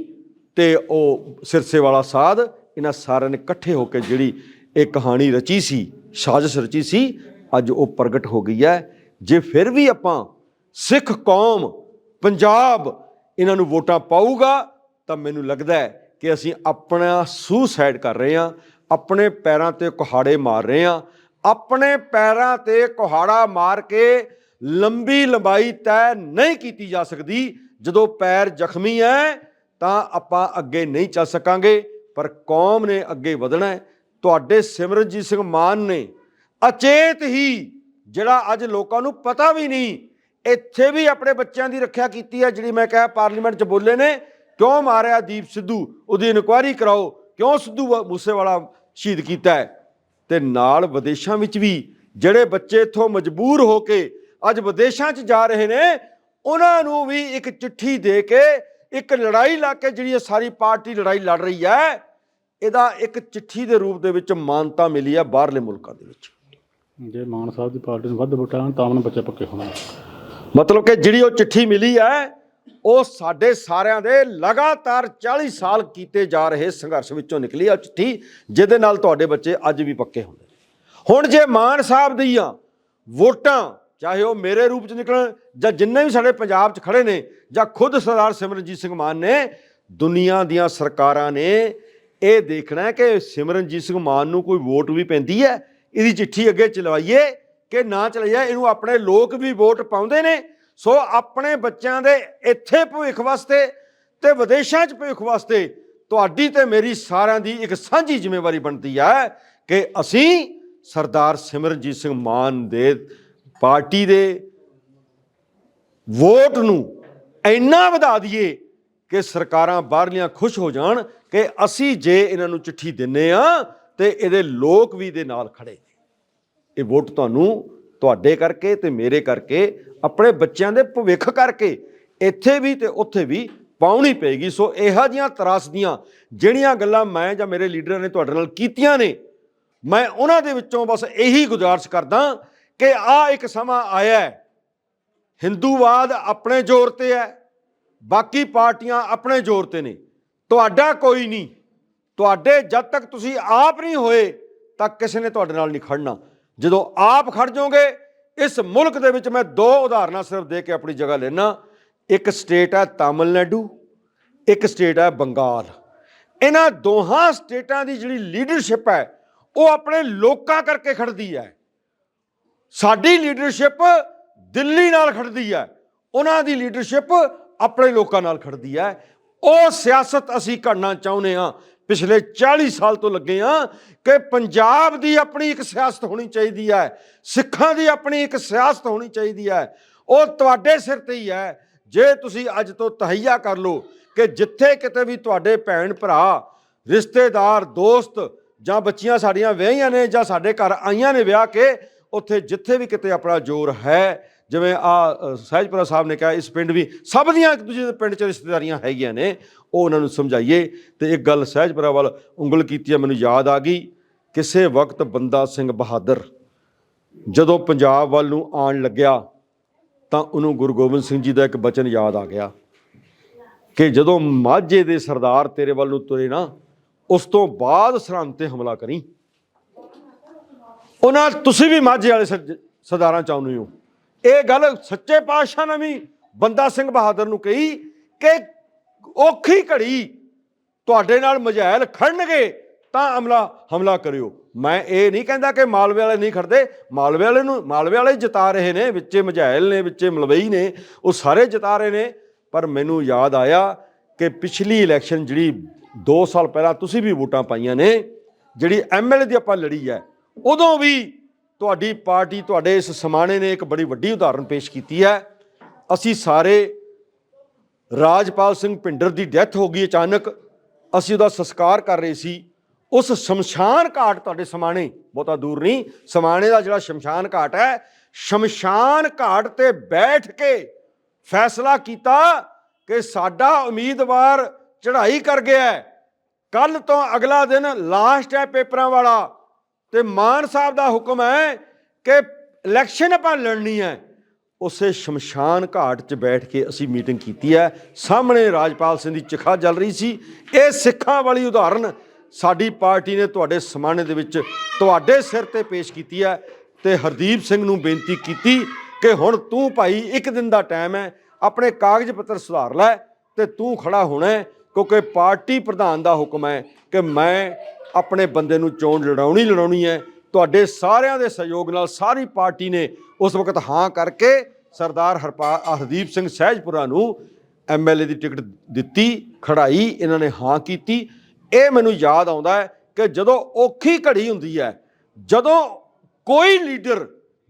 ਤੇ ਉਹ ਸਿਰਸੇ ਵਾਲਾ ਸਾਧ, ਇਹਨਾਂ ਸਾਰਿਆਂ ਨੇ ਇਕੱਠੇ ਹੋ ਕੇ ਜਿਹੜੀ ਇਹ ਕਹਾਣੀ ਰਚੀ ਸੀ, ਸਾਜ਼ਿਸ਼ ਰਚੀ ਸੀ, ਅੱਜ ਉਹ ਪ੍ਰਗਟ ਹੋ ਗਈ ਹੈ। ਜੇ ਫਿਰ ਵੀ ਆਪਾਂ ਸਿੱਖ ਕੌਮ, ਪੰਜਾਬ ਇਹਨਾਂ ਨੂੰ ਵੋਟਾਂ ਪਾਊਗਾ ਤਾਂ ਮੈਨੂੰ ਲੱਗਦਾ ਹੈ ਕਿ ਅਸੀਂ ਆਪਣਾ ਸੁਸਾਈਡ ਕਰ ਰਹੇ ਹਾਂ, ਆਪਣੇ ਪੈਰਾਂ ਤੇ ਕੁਹਾੜੇ ਮਾਰ ਰਹੇ ਹਾਂ। ਆਪਣੇ ਪੈਰਾਂ ਤੇ ਕੁਹਾੜਾ ਮਾਰ ਕੇ ਲੰਬੀ ਲੰਬਾਈ ਤੈਅ ਨਹੀਂ ਕੀਤੀ ਜਾ ਸਕਦੀ। ਜਦੋਂ ਪੈਰ ਜ਼ਖਮੀ ਹੈ, ਤਾਂ ਆਪਾਂ ਅੱਗੇ ਨਹੀਂ ਚੱਲ ਸਕਾਂਗੇ, ਪਰ ਕੌਮ ਨੇ ਅੱਗੇ ਵਧਣਾ ਹੈ। ਤੁਹਾਡੇ ਸਿਮਰਨਜੀਤ ਸਿੰਘ ਮਾਨ ਨੇ ਅਚੇਤ ਹੀ ਜਿਹੜਾ ਅੱਜ ਲੋਕਾਂ ਨੂੰ ਪਤਾ ਵੀ ਨਹੀਂ, ਇੱਥੇ ਵੀ ਆਪਣੇ ਬੱਚਿਆਂ ਦੀ ਰੱਖਿਆ ਕੀਤੀ ਹੈ, ਜਿਹੜੀ ਮੈਂ ਕਿਹਾ ਪਾਰਲੀਮੈਂਟ 'ਚ ਬੋਲੇ ਨੇ ਕਿਉਂ ਮਾਰਿਆ ਦੀਪ ਸਿੱਧੂ? ਉਹਦੀ ਇਨਕੁਆਇਰੀ ਕਰਾਓ। ਕਿਉਂ ਸਿੱਧੂ ਮੂਸੇਵਾਲਾ ਸ਼ਹੀਦ ਕੀਤਾ ਹੈ? ਤੇ ਨਾਲ ਵਿਦੇਸ਼ਾਂ ਵਿੱਚ ਵੀ ਜਿਹੜੇ ਬੱਚੇ ਇੱਥੋਂ ਮਜਬੂਰ ਹੋ ਕੇ ਅੱਜ ਵਿਦੇਸ਼ਾਂ 'ਚ ਜਾ ਰਹੇ ਨੇ ਉਹਨਾਂ ਨੂੰ ਵੀ ਇੱਕ ਚਿੱਠੀ ਦੇ ਕੇ ਇੱਕ ਲੜਾਈ ਲਾ ਕੇ ਜਿਹੜੀ ਸਾਰੀ ਪਾਰਟੀ ਲੜਾਈ ਲੜ ਰਹੀ ਹੈ ਇਹਦਾ ਇੱਕ ਚਿੱਠੀ ਦੇ ਰੂਪ ਦੇ ਵਿੱਚ ਮਾਨਤਾ ਮਿਲੀ ਹੈ ਬਾਹਰਲੇ ਮੁਲਕਾਂ ਦੇ ਵਿੱਚ। ਜੇ ਮਾਨ ਸਾਹਿਬ ਦੀ ਪਾਰਟੀ ਨੂੰ ਵੱਧ ਵੋਟਾਂ ਤਾਂ ਉਹਨਾਂ ਬੱਚੇ ਪੱਕੇ ਹੋਣਗੇ। ਮਤਲਬ ਕਿ ਜਿਹੜੀ ਉਹ ਚਿੱਠੀ ਮਿਲੀ ਹੈ ਉਹ ਸਾਡੇ ਸਾਰਿਆਂ ਦੇ ਲਗਾਤਾਰ 40 ਸਾਲ ਕੀਤੇ ਜਾ ਰਹੇ ਸੰਘਰਸ਼ ਵਿੱਚੋਂ ਨਿਕਲੀ ਆ ਉਹ ਚਿੱਠੀ, ਜਿਹਦੇ ਨਾਲ ਤੁਹਾਡੇ ਬੱਚੇ ਅੱਜ ਵੀ ਪੱਕੇ ਹੁੰਦੇ ਨੇ। ਹੁਣ ਜੇ ਮਾਨ ਸਾਹਿਬ ਦੀਆਂ ਵੋਟਾਂ, ਚਾਹੇ ਉਹ ਮੇਰੇ ਰੂਪ ਚ ਨਿਕਲਣ, ਜਾਂ ਜਿੰਨੇ ਵੀ ਸਾਡੇ ਪੰਜਾਬ 'ਚ ਖੜੇ ਨੇ, ਜਾਂ ਖੁਦ ਸਰਦਾਰ ਸਿਮਰਨਜੀਤ ਸਿੰਘ ਮਾਨ ਨੇ, ਦੁਨੀਆ ਦੀਆਂ ਸਰਕਾਰਾਂ ਨੇ ਇਹ ਦੇਖਣਾ ਕਿ ਸਿਮਰਨਜੀਤ ਸਿੰਘ ਮਾਨ ਨੂੰ ਕੋਈ ਵੋਟ ਵੀ ਪੈਂਦੀ ਹੈ? ਇਹਦੀ ਚਿੱਠੀ ਅੱਗੇ ਚਲਵਾਈਏ ਕਿ ਨਾ ਚਲਾਈਏ ਇਹਨੂੰ ਆਪਣੇ ਲੋਕ ਵੀ ਵੋਟ ਪਾਉਂਦੇ ਨੇ ਸੋ ਆਪਣੇ ਬੱਚਿਆਂ ਦੇ ਇੱਥੇ ਭਵਿੱਖ ਵਾਸਤੇ ਤੇ ਵਿਦੇਸ਼ਾਂ 'ਚ ਭਵਿੱਖ ਵਾਸਤੇ ਤੁਹਾਡੀ ਤੇ ਮੇਰੀ ਸਾਰਿਆਂ ਦੀ ਇੱਕ ਸਾਂਝੀ ਜ਼ਿੰਮੇਵਾਰੀ ਬਣਦੀ ਹੈ ਕਿ ਅਸੀਂ ਸਰਦਾਰ ਸਿਮਰਨਜੀਤ ਸਿੰਘ ਮਾਨ ਦੇ ਪਾਰਟੀ ਦੇ ਵੋਟ ਨੂੰ ਇੰਨਾ ਵਧਾ ਦਈਏ ਕਿ ਸਰਕਾਰਾਂ ਬਾਹਰਲੀਆਂ ਖੁਸ਼ ਹੋ ਜਾਣ ਕਿ ਅਸੀਂ ਜੇ ਇਹਨਾਂ ਨੂੰ ਚਿੱਠੀ ਦਿੰਨੇ ਆ ਤੇ ਇਹਦੇ ਲੋਕ ਵੀ ਦੇ ਨਾਲ ਖੜੇ ਨੇ। ਇਹ ਵੋਟ ਤੁਹਾਨੂੰ ਤੁਹਾਡੇ ਕਰਕੇ ਤੇ ਮੇਰੇ ਕਰਕੇ, ਆਪਣੇ ਬੱਚਿਆਂ ਦੇ ਭਵਿੱਖ ਕਰਕੇ, ਇੱਥੇ ਵੀ ਤੇ ਉੱਥੇ ਵੀ ਪਾਉਣੀ ਪਏਗੀ। ਸੋ ਇਹੋ ਜੀਆਂ ਤਰਾਸਦੀਆਂ ਜਿਹੜੀਆਂ ਗੱਲਾਂ ਮੈਂ ਜਾਂ ਮੇਰੇ ਲੀਡਰਾਂ ਨੇ ਤੁਹਾਡੇ ਨਾਲ ਕੀਤੀਆਂ ਨੇ, ਮੈਂ ਉਹਨਾਂ ਦੇ ਵਿੱਚੋਂ ਬਸ ਇਹੀ ਗੁਜ਼ਾਰਿਸ਼ ਕਰਦਾ ਕਿ ਆ ਇੱਕ ਸਮਾਂ ਆਇਆ ਹੈ। ਹਿੰਦੂਵਾਦ ਆਪਣੇ ਜ਼ੋਰ ਤੇ ਹੈ, ਬਾਕੀ ਪਾਰਟੀਆਂ ਆਪਣੇ ਜ਼ੋਰ ਤੇ ਨੇ। ਤੁਹਾਡਾ ਕੋਈ ਨਹੀਂ, ਤੁਹਾਡੇ ਜਦ ਤੱਕ ਤੁਸੀਂ ਆਪ ਨਹੀਂ ਹੋਏ ਤਾਂ ਕਿਸੇ ਨੇ ਤੁਹਾਡੇ ਨਾਲ ਨਹੀਂ ਖੜਨਾ। ਜਦੋਂ ਆਪ ਖੜ ਜਾਓਗੇ, ਇਸ ਮੁਲਕ ਦੇ ਵਿੱਚ ਮੈਂ ਦੋ ਉਦਾਹਰਨਾਂ ਸਿਰਫ ਦੇ ਕੇ ਆਪਣੀ ਜਗ੍ਹਾ ਲੈਣਾ ਇੱਕ ਸਟੇਟ ਹੈ ਤਾਮਿਲਨਾਡੂ, ਇੱਕ ਸਟੇਟ ਹੈ ਬੰਗਾਲ। ਇਹਨਾਂ ਦੋਹਾਂ ਸਟੇਟਾਂ ਦੀ ਜਿਹੜੀ ਲੀਡਰਸ਼ਿਪ ਹੈ, ਉਹ ਆਪਣੇ ਲੋਕਾਂ ਕਰਕੇ ਖੜਦੀ ਹੈ। ਸਾਡੀ ਲੀਡਰਸ਼ਿਪ ਦਿੱਲੀ ਨਾਲ ਖੜਦੀ ਹੈ, ਉਹਨਾਂ ਦੀ ਲੀਡਰਸ਼ਿਪ ਆਪਣੇ ਲੋਕਾਂ ਨਾਲ ਖੜਦੀ ਹੈ। ਉਹ ਸਿਆਸਤ ਅਸੀਂ ਕਰਨਾ ਚਾਹੁੰਦੇ ਹਾਂ ਪਿਛਲੇ 40 ਸਾਲ ਤੋਂ ਲੱਗੇ ਹਾਂ ਕਿ ਪੰਜਾਬ ਦੀ ਆਪਣੀ ਇੱਕ ਸਿਆਸਤ ਹੋਣੀ ਚਾਹੀਦੀ ਹੈ, ਸਿੱਖਾਂ ਦੀ ਆਪਣੀ ਇੱਕ ਸਿਆਸਤ ਹੋਣੀ ਚਾਹੀਦੀ ਹੈ। ਉਹ ਤੁਹਾਡੇ ਸਿਰ ਤੇ ਹੀ ਹੈ। ਜੇ ਤੁਸੀਂ ਅੱਜ ਤੋਂ ਤਹਈਆ ਕਰ ਲਓ ਕਿ ਜਿੱਥੇ ਕਿਤੇ ਵੀ ਤੁਹਾਡੇ ਭੈਣ ਭਰਾ, ਰਿਸ਼ਤੇਦਾਰ, ਦੋਸਤ ਜਾਂ ਬੱਚੀਆਂ ਸਾਡੀਆਂ ਵਿਆਹੀਆਂ ਨੇ ਜਾਂ ਸਾਡੇ ਘਰ ਆਈਆਂ ਨੇ ਵਿਆਹ ਕੇ, ਉੱਥੇ ਜਿੱਥੇ ਵੀ ਕਿਤੇ ਆਪਣਾ ਜ਼ੋਰ ਹੈ ਜਿਵੇਂ ਆ ਸਹਿਜਪੁਰਾ ਸਾਹਿਬ ਨੇ ਕਿਹਾ, ਇਸ ਪਿੰਡ ਵੀ ਸਭ ਦੀਆਂ ਇੱਕ ਦੂਜੇ ਦੇ ਪਿੰਡ 'ਚ ਰਿਸ਼ਤੇਦਾਰੀਆਂ ਹੈਗੀਆਂ ਨੇ, ਉਹ ਉਹਨਾਂ ਨੂੰ ਸਮਝਾਈਏ। ਤੇ ਇੱਕ ਗੱਲ ਸਹਿਜਪੁਰਾ ਵੱਲ ਉਂਗਲ ਕੀਤੀ ਹੈ ਮੈਨੂੰ ਯਾਦ ਆ ਗਈ, ਕਿਸੇ ਵਕਤ ਬੰਦਾ ਸਿੰਘ ਬਹਾਦਰ ਜਦੋਂ ਪੰਜਾਬ ਵੱਲ ਨੂੰ ਆਉਣ ਲੱਗਿਆ, ਤਾਂ ਉਹਨੂੰ ਗੁਰੂ ਗੋਬਿੰਦ ਸਿੰਘ ਜੀ ਦਾ ਇੱਕ ਬਚਨ ਯਾਦ ਆ ਗਿਆ ਕਿ ਜਦੋਂ ਮਾਝੇ ਦੇ ਸਰਦਾਰ ਤੇਰੇ ਵੱਲ ਨੂੰ ਤੁਰੇ ਨਾ, ਉਸ ਤੋਂ ਬਾਅਦ ਸਰਹੰਦ ਤੇ ਹਮਲਾ ਕਰੀ। ਉਹਨਾਂ, ਤੁਸੀਂ ਵੀ ਮਾਝੇ ਵਾਲੇ ਸਰ- ਸਰਦਾਰਾਂ ਚਾਹੁੰਦੇ ਹੋ। ਇਹ ਗੱਲ ਸੱਚੇ ਪਾਤਸ਼ਾਹ ਨੇ ਵੀ ਬੰਦਾ ਸਿੰਘ ਬਹਾਦਰ ਨੂੰ ਕਹੀ ਕਿ ਔਖੀ ਘੜੀ ਤੁਹਾਡੇ ਨਾਲ ਮਜ਼ਾਇਲ ਖੜਨਗੇ ਤਾਂ ਅਮਲਾ ਹਮਲਾ ਕਰਿਓ। ਮੈਂ ਇਹ ਨਹੀਂ ਕਹਿੰਦਾ ਕਿ ਮਾਲਵੇ ਵਾਲੇ ਨਹੀਂ ਖੜਦੇ। ਮਾਲਵੇ ਵਾਲੇ ਨੂੰ ਮਾਲਵੇ ਵਾਲੇ ਜਿਤਾ ਰਹੇ ਨੇ, ਵਿੱਚੇ ਮਜਾਇਲ ਨੇ, ਵਿੱਚੇ ਮਲਵਈ ਨੇ, ਉਹ ਸਾਰੇ ਜਿਤਾ ਰਹੇ ਨੇ। ਪਰ ਮੈਨੂੰ ਯਾਦ ਆਇਆ ਕਿ ਪਿਛਲੀ ਇਲੈਕਸ਼ਨ ਜਿਹੜੀ 2 ਸਾਲ ਪਹਿਲਾਂ ਤੁਸੀਂ ਵੀ ਵੋਟਾਂ ਪਾਈਆਂ ਨੇ, ਜਿਹੜੀ ਐਮਐਲਏ ਦੀ ਆਪਾਂ ਲੜੀ ਹੈ, ਉਦੋਂ ਵੀ ਤੁਹਾਡੀ ਪਾਰਟੀ ਤੁਹਾਡੇ ਇਸ ਸਮਾਣੇ ਨੇ ਇੱਕ ਬੜੀ ਵੱਡੀ ਉਦਾਹਰਨ ਪੇਸ਼ ਕੀਤੀ ਹੈ। ਅਸੀਂ ਸਾਰੇ ਰਾਜਪਾਲ ਸਿੰਘ ਭਿੰਡਰ ਦੀ ਡੈਥ ਹੋ ਗਈ ਅਚਾਨਕ। ਅਸੀਂ ਉਹਦਾ ਸੰਸਕਾਰ ਕਰ ਰਹੇ ਸੀ। ਉਸ ਸ਼ਮਸ਼ਾਨ ਘਾਟ ਤੁਹਾਡੇ ਸਮਾਣੇ, ਬਹੁਤਾ ਦੂਰ ਨਹੀਂ, ਸਮਾਣੇ ਦਾ ਜਿਹੜਾ ਸ਼ਮਸ਼ਾਨ ਘਾਟ ਹੈ, ਸ਼ਮਸ਼ਾਨ ਘਾਟ ਤੇ ਬੈਠ ਕੇ ਫੈਸਲਾ ਕੀਤਾ ਕਿ ਸਾਡਾ ਉਮੀਦਵਾਰ ਚੜ੍ਹਾਈ ਕਰ ਗਿਆ ਕੱਲ ਤੋਂ ਅਗਲਾ ਦਿਨ ਲਾਸਟ ਹੈ ਪੇਪਰਾਂ ਵਾਲਾ। ਤੇ ਮਾਨ ਸਾਹਿਬ ਦਾ ਹੁਕਮ ਹੈ ਕਿ ਇਲੈਕਸ਼ਨ ਆਪਾਂ ਲੜਨੀ ਹੈ। ਉਸੇ ਸ਼ਮਸ਼ਾਨ ਘਾਟ 'ਚ ਬੈਠ ਕੇ ਅਸੀਂ ਮੀਟਿੰਗ ਕੀਤੀ ਹੈ। ਸਾਹਮਣੇ ਰਾਜਪਾਲ ਸਿੰਘ ਦੀ ਚਿਖਾ ਜਲ ਰਹੀ ਸੀ। ਇਹ ਸਿੱਖਾਂ ਵਾਲੀ ਉਦਾਹਰਨ ਸਾਡੀ ਪਾਰਟੀ ਨੇ ਤੁਹਾਡੇ ਸਮਾਣੇ ਦੇ ਵਿੱਚ ਤੁਹਾਡੇ ਸਿਰ ਤੇ ਪੇਸ਼ ਕੀਤੀ ਹੈ ਤੇ ਹਰਦੀਪ ਸਿੰਘ ਨੂੰ ਬੇਨਤੀ ਕੀਤੀ ਕਿ ਹੁਣ ਤੂੰ ਭਾਈ ਇੱਕ ਦਿਨ ਦਾ ਟਾਈਮ ਹੈ, ਆਪਣੇ ਕਾਗਜ਼ ਪੱਤਰ ਸੁਧਾਰ ਲੈ ਤੇ ਤੂੰ ਖੜਾ ਹੋਣਾ ਕਿਉਂਕਿ ਪਾਰਟੀ ਪ੍ਰਧਾਨ ਦਾ ਹੁਕਮ ਹੈ ਕਿ ਮੈਂ ਆਪਣੇ ਬੰਦੇ ਨੂੰ ਚੋਣ ਲੜਾਉਣੀ ਲੜਾਉਣੀ ਹੈ। ਤੁਹਾਡੇ ਸਾਰਿਆਂ ਦੇ ਸਹਿਯੋਗ ਨਾਲ ਸਾਰੀ ਪਾਰਟੀ ਨੇ ਉਸ ਵਕਤ ਹਾਂ ਕਰਕੇ ਸਰਦਾਰ ਹਰਪਾ, ਹਰਦੀਪ ਸਿੰਘ ਸਹਿਜਪੁਰਾ ਨੂੰ ਐਮਐਲਏ ਦੀ ਟਿਕਟ ਦਿੱਤੀ ਖੜਾਈ ਇਹਨਾਂ ਨੇ ਹਾਂ ਕੀਤੀ। ਇਹ ਮੈਨੂੰ ਯਾਦ ਆਉਂਦਾ ਹੈ ਕਿ ਜਦੋਂ ਔਖੀ ਘੜੀ ਹੁੰਦੀ ਹੈ, ਜਦੋਂ ਕੋਈ ਲੀਡਰ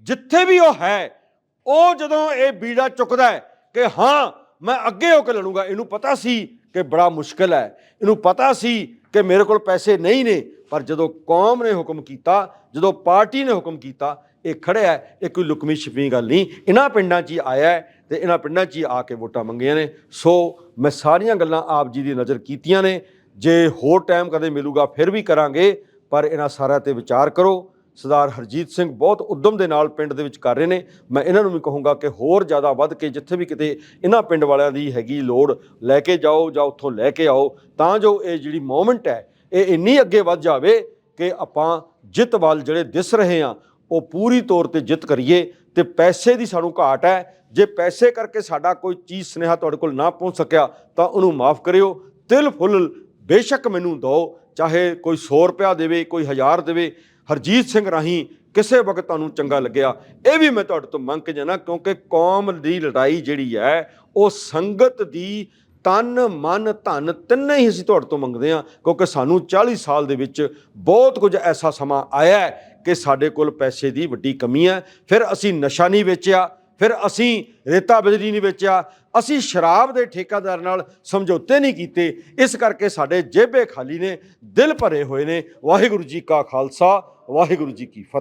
ਜਿੱਥੇ ਵੀ ਉਹ ਹੈ, ਉਹ ਜਦੋਂ ਇਹ ਬੀੜਾ ਚੁੱਕਦਾ ਹੈ ਕਿ ਹਾਂ, ਮੈਂ ਅੱਗੇ ਹੋ ਕੇ ਲੜੂੰਗਾ, ਇਹਨੂੰ ਪਤਾ ਸੀ ਕਿ ਬੜਾ ਮੁਸ਼ਕਲ ਹੈ। ਇਹਨੂੰ ਪਤਾ ਸੀ ਕਿ ਮੇਰੇ ਕੋਲ ਪੈਸੇ ਨਹੀਂ ਨੇ, ਪਰ ਜਦੋਂ ਕੌਮ ਨੇ ਹੁਕਮ ਕੀਤਾ, ਜਦੋਂ ਪਾਰਟੀ ਨੇ ਹੁਕਮ ਕੀਤਾ, ਇਹ ਖੜਿਆ ਇਹ ਕੋਈ ਲੁਕਮੀ ਛਿਪੀ ਗੱਲ ਨਹੀਂ। ਇਹਨਾਂ ਪਿੰਡਾਂ 'ਚ ਹੀ ਆਇਆ ਹੈ ਤੇ ਇਹਨਾਂ ਪਿੰਡਾਂ 'ਚ ਹੀ ਆ ਕੇ ਵੋਟਾਂ ਮੰਗੀਆਂ ਨੇ। ਸੋ ਮੈਂ ਸਾਰੀਆਂ ਗੱਲਾਂ ਆਪ ਜੀ ਦੀ ਨਜ਼ਰ ਕੀਤੀਆਂ ਨੇ। ਜੇ ਹੋਰ ਟਾਈਮ ਕਦੇ ਮਿਲੂਗਾ, ਫਿਰ ਵੀ ਕਰਾਂਗੇ, ਪਰ ਇਹਨਾਂ ਸਾਰਿਆਂ ਤੇ ਵਿਚਾਰ ਕਰੋ। ਸਰਦਾਰ ਹਰਜੀਤ ਸਿੰਘ ਬਹੁਤ ਉਦਮ ਦੇ ਨਾਲ ਪਿੰਡ ਦੇ ਵਿੱਚ ਕਰ ਰਹੇ ਨੇ। ਮੈਂ ਇਹਨਾਂ ਨੂੰ ਵੀ ਕਹੂੰਗਾ ਕਿ ਹੋਰ ਜ਼ਿਆਦਾ ਵੱਧ ਕੇ ਜਿੱਥੇ ਵੀ ਕਿਤੇ ਇਹਨਾਂ ਪਿੰਡ ਵਾਲਿਆਂ ਦੀ ਹੈਗੀ ਲੋੜ, ਲੈ ਕੇ ਜਾਓ ਜਾਂ ਉੱਥੋਂ ਲੈ ਕੇ ਆਓ, ਤਾਂ ਜੋ ਇਹ ਜਿਹੜੀ ਮੂਵਮੈਂਟ ਹੈ, ਇਹ ਇੰਨੀ ਅੱਗੇ ਵੱਧ ਜਾਵੇ ਕਿ ਆਪਾਂ ਜਿੱਤ ਵੱਲ ਜਿਹੜੇ ਦਿਸ ਰਹੇ ਆ ਉਹ ਪੂਰੀ ਤੌਰ ਤੇ ਜਿੱਤ ਕਰੀਏ। ਤੇ ਪੈਸੇ ਦੀ ਸਾਨੂੰ ਘਾਟ ਹੈ। ਜੇ ਪੈਸੇ ਕਰਕੇ ਸਾਡਾ ਕੋਈ ਚੀਜ਼ ਸੁਨੇਹਾ ਤੁਹਾਡੇ ਕੋਲ ਨਾ ਪਹੁੰਚ ਸਕਿਆ, ਤਾਂ ਉਹਨੂੰ ਮਾਫ ਕਰਿਓ। ਤਿਲ ਫੁੱਲ ਬੇਸ਼ੱਕ ਮੈਨੂੰ ਦਿਓ, ਚਾਹੇ ਕੋਈ 100 ਰੁਪਇਆ ਦੇਵੇ, ਕੋਈ 1000 ਦੇਵੇ। ਹਰਜੀਤ ਸਿੰਘ ਰਾਹੀਂ ਕਿਸੇ ਵਕਤ ਤੁਹਾਨੂੰ ਚੰਗਾ ਲੱਗਿਆ? ਇਹ ਵੀ ਮੈਂ ਤੁਹਾਡੇ ਤੋਂ ਮੰਗ ਕੇ ਜਾਣਾ ਕਿਉਂਕਿ ਕੌਮ ਦੀ ਲੜਾਈ ਜਿਹੜੀ ਹੈ, ਉਹ ਸੰਗਤ ਦੀ ਤਨ, ਮਨ, ਧਨ ਤਿੰਨੇ ਹੀ ਅਸੀਂ ਤੁਹਾਡੇ ਤੋਂ ਮੰਗਦੇ ਹਾਂ, ਕਿਉਂਕਿ ਸਾਨੂੰ 40 ਸਾਲ ਦੇ ਵਿੱਚ ਬਹੁਤ ਕੁਝ ਐਸਾ ਸਮਾਂ ਆਇਆ ਕਿ ਸਾਡੇ ਕੋਲ ਪੈਸੇ ਦੀ ਵੱਡੀ ਕਮੀ ਹੈ। ਫਿਰ ਅਸੀਂ ਨਸ਼ਾ ਨਹੀਂ ਵੇਚਿਆ, ਫਿਰ ਅਸੀਂ ਰੇਤਾ ਬਿਜਲੀ ਨਹੀਂ ਵੇਚਿਆ, ਅਸੀਂ ਸ਼ਰਾਬ ਦੇ ਠੇਕਾਦਾਰ ਨਾਲ ਸਮਝੌਤੇ ਨਹੀਂ ਕੀਤੇ। ਇਸ ਕਰਕੇ ਸਾਡੇ ਜੇਬੇ ਖਾਲੀ ਨੇ, ਦਿਲ ਭਰੇ ਹੋਏ ਨੇ। ਵਾਹਿਗੁਰੂ ਜੀ ਕਾ ਖਾਲਸਾ ਵਾਹਿਗੁਰੂ ਜੀ ਕੀ ਫਤਿਹ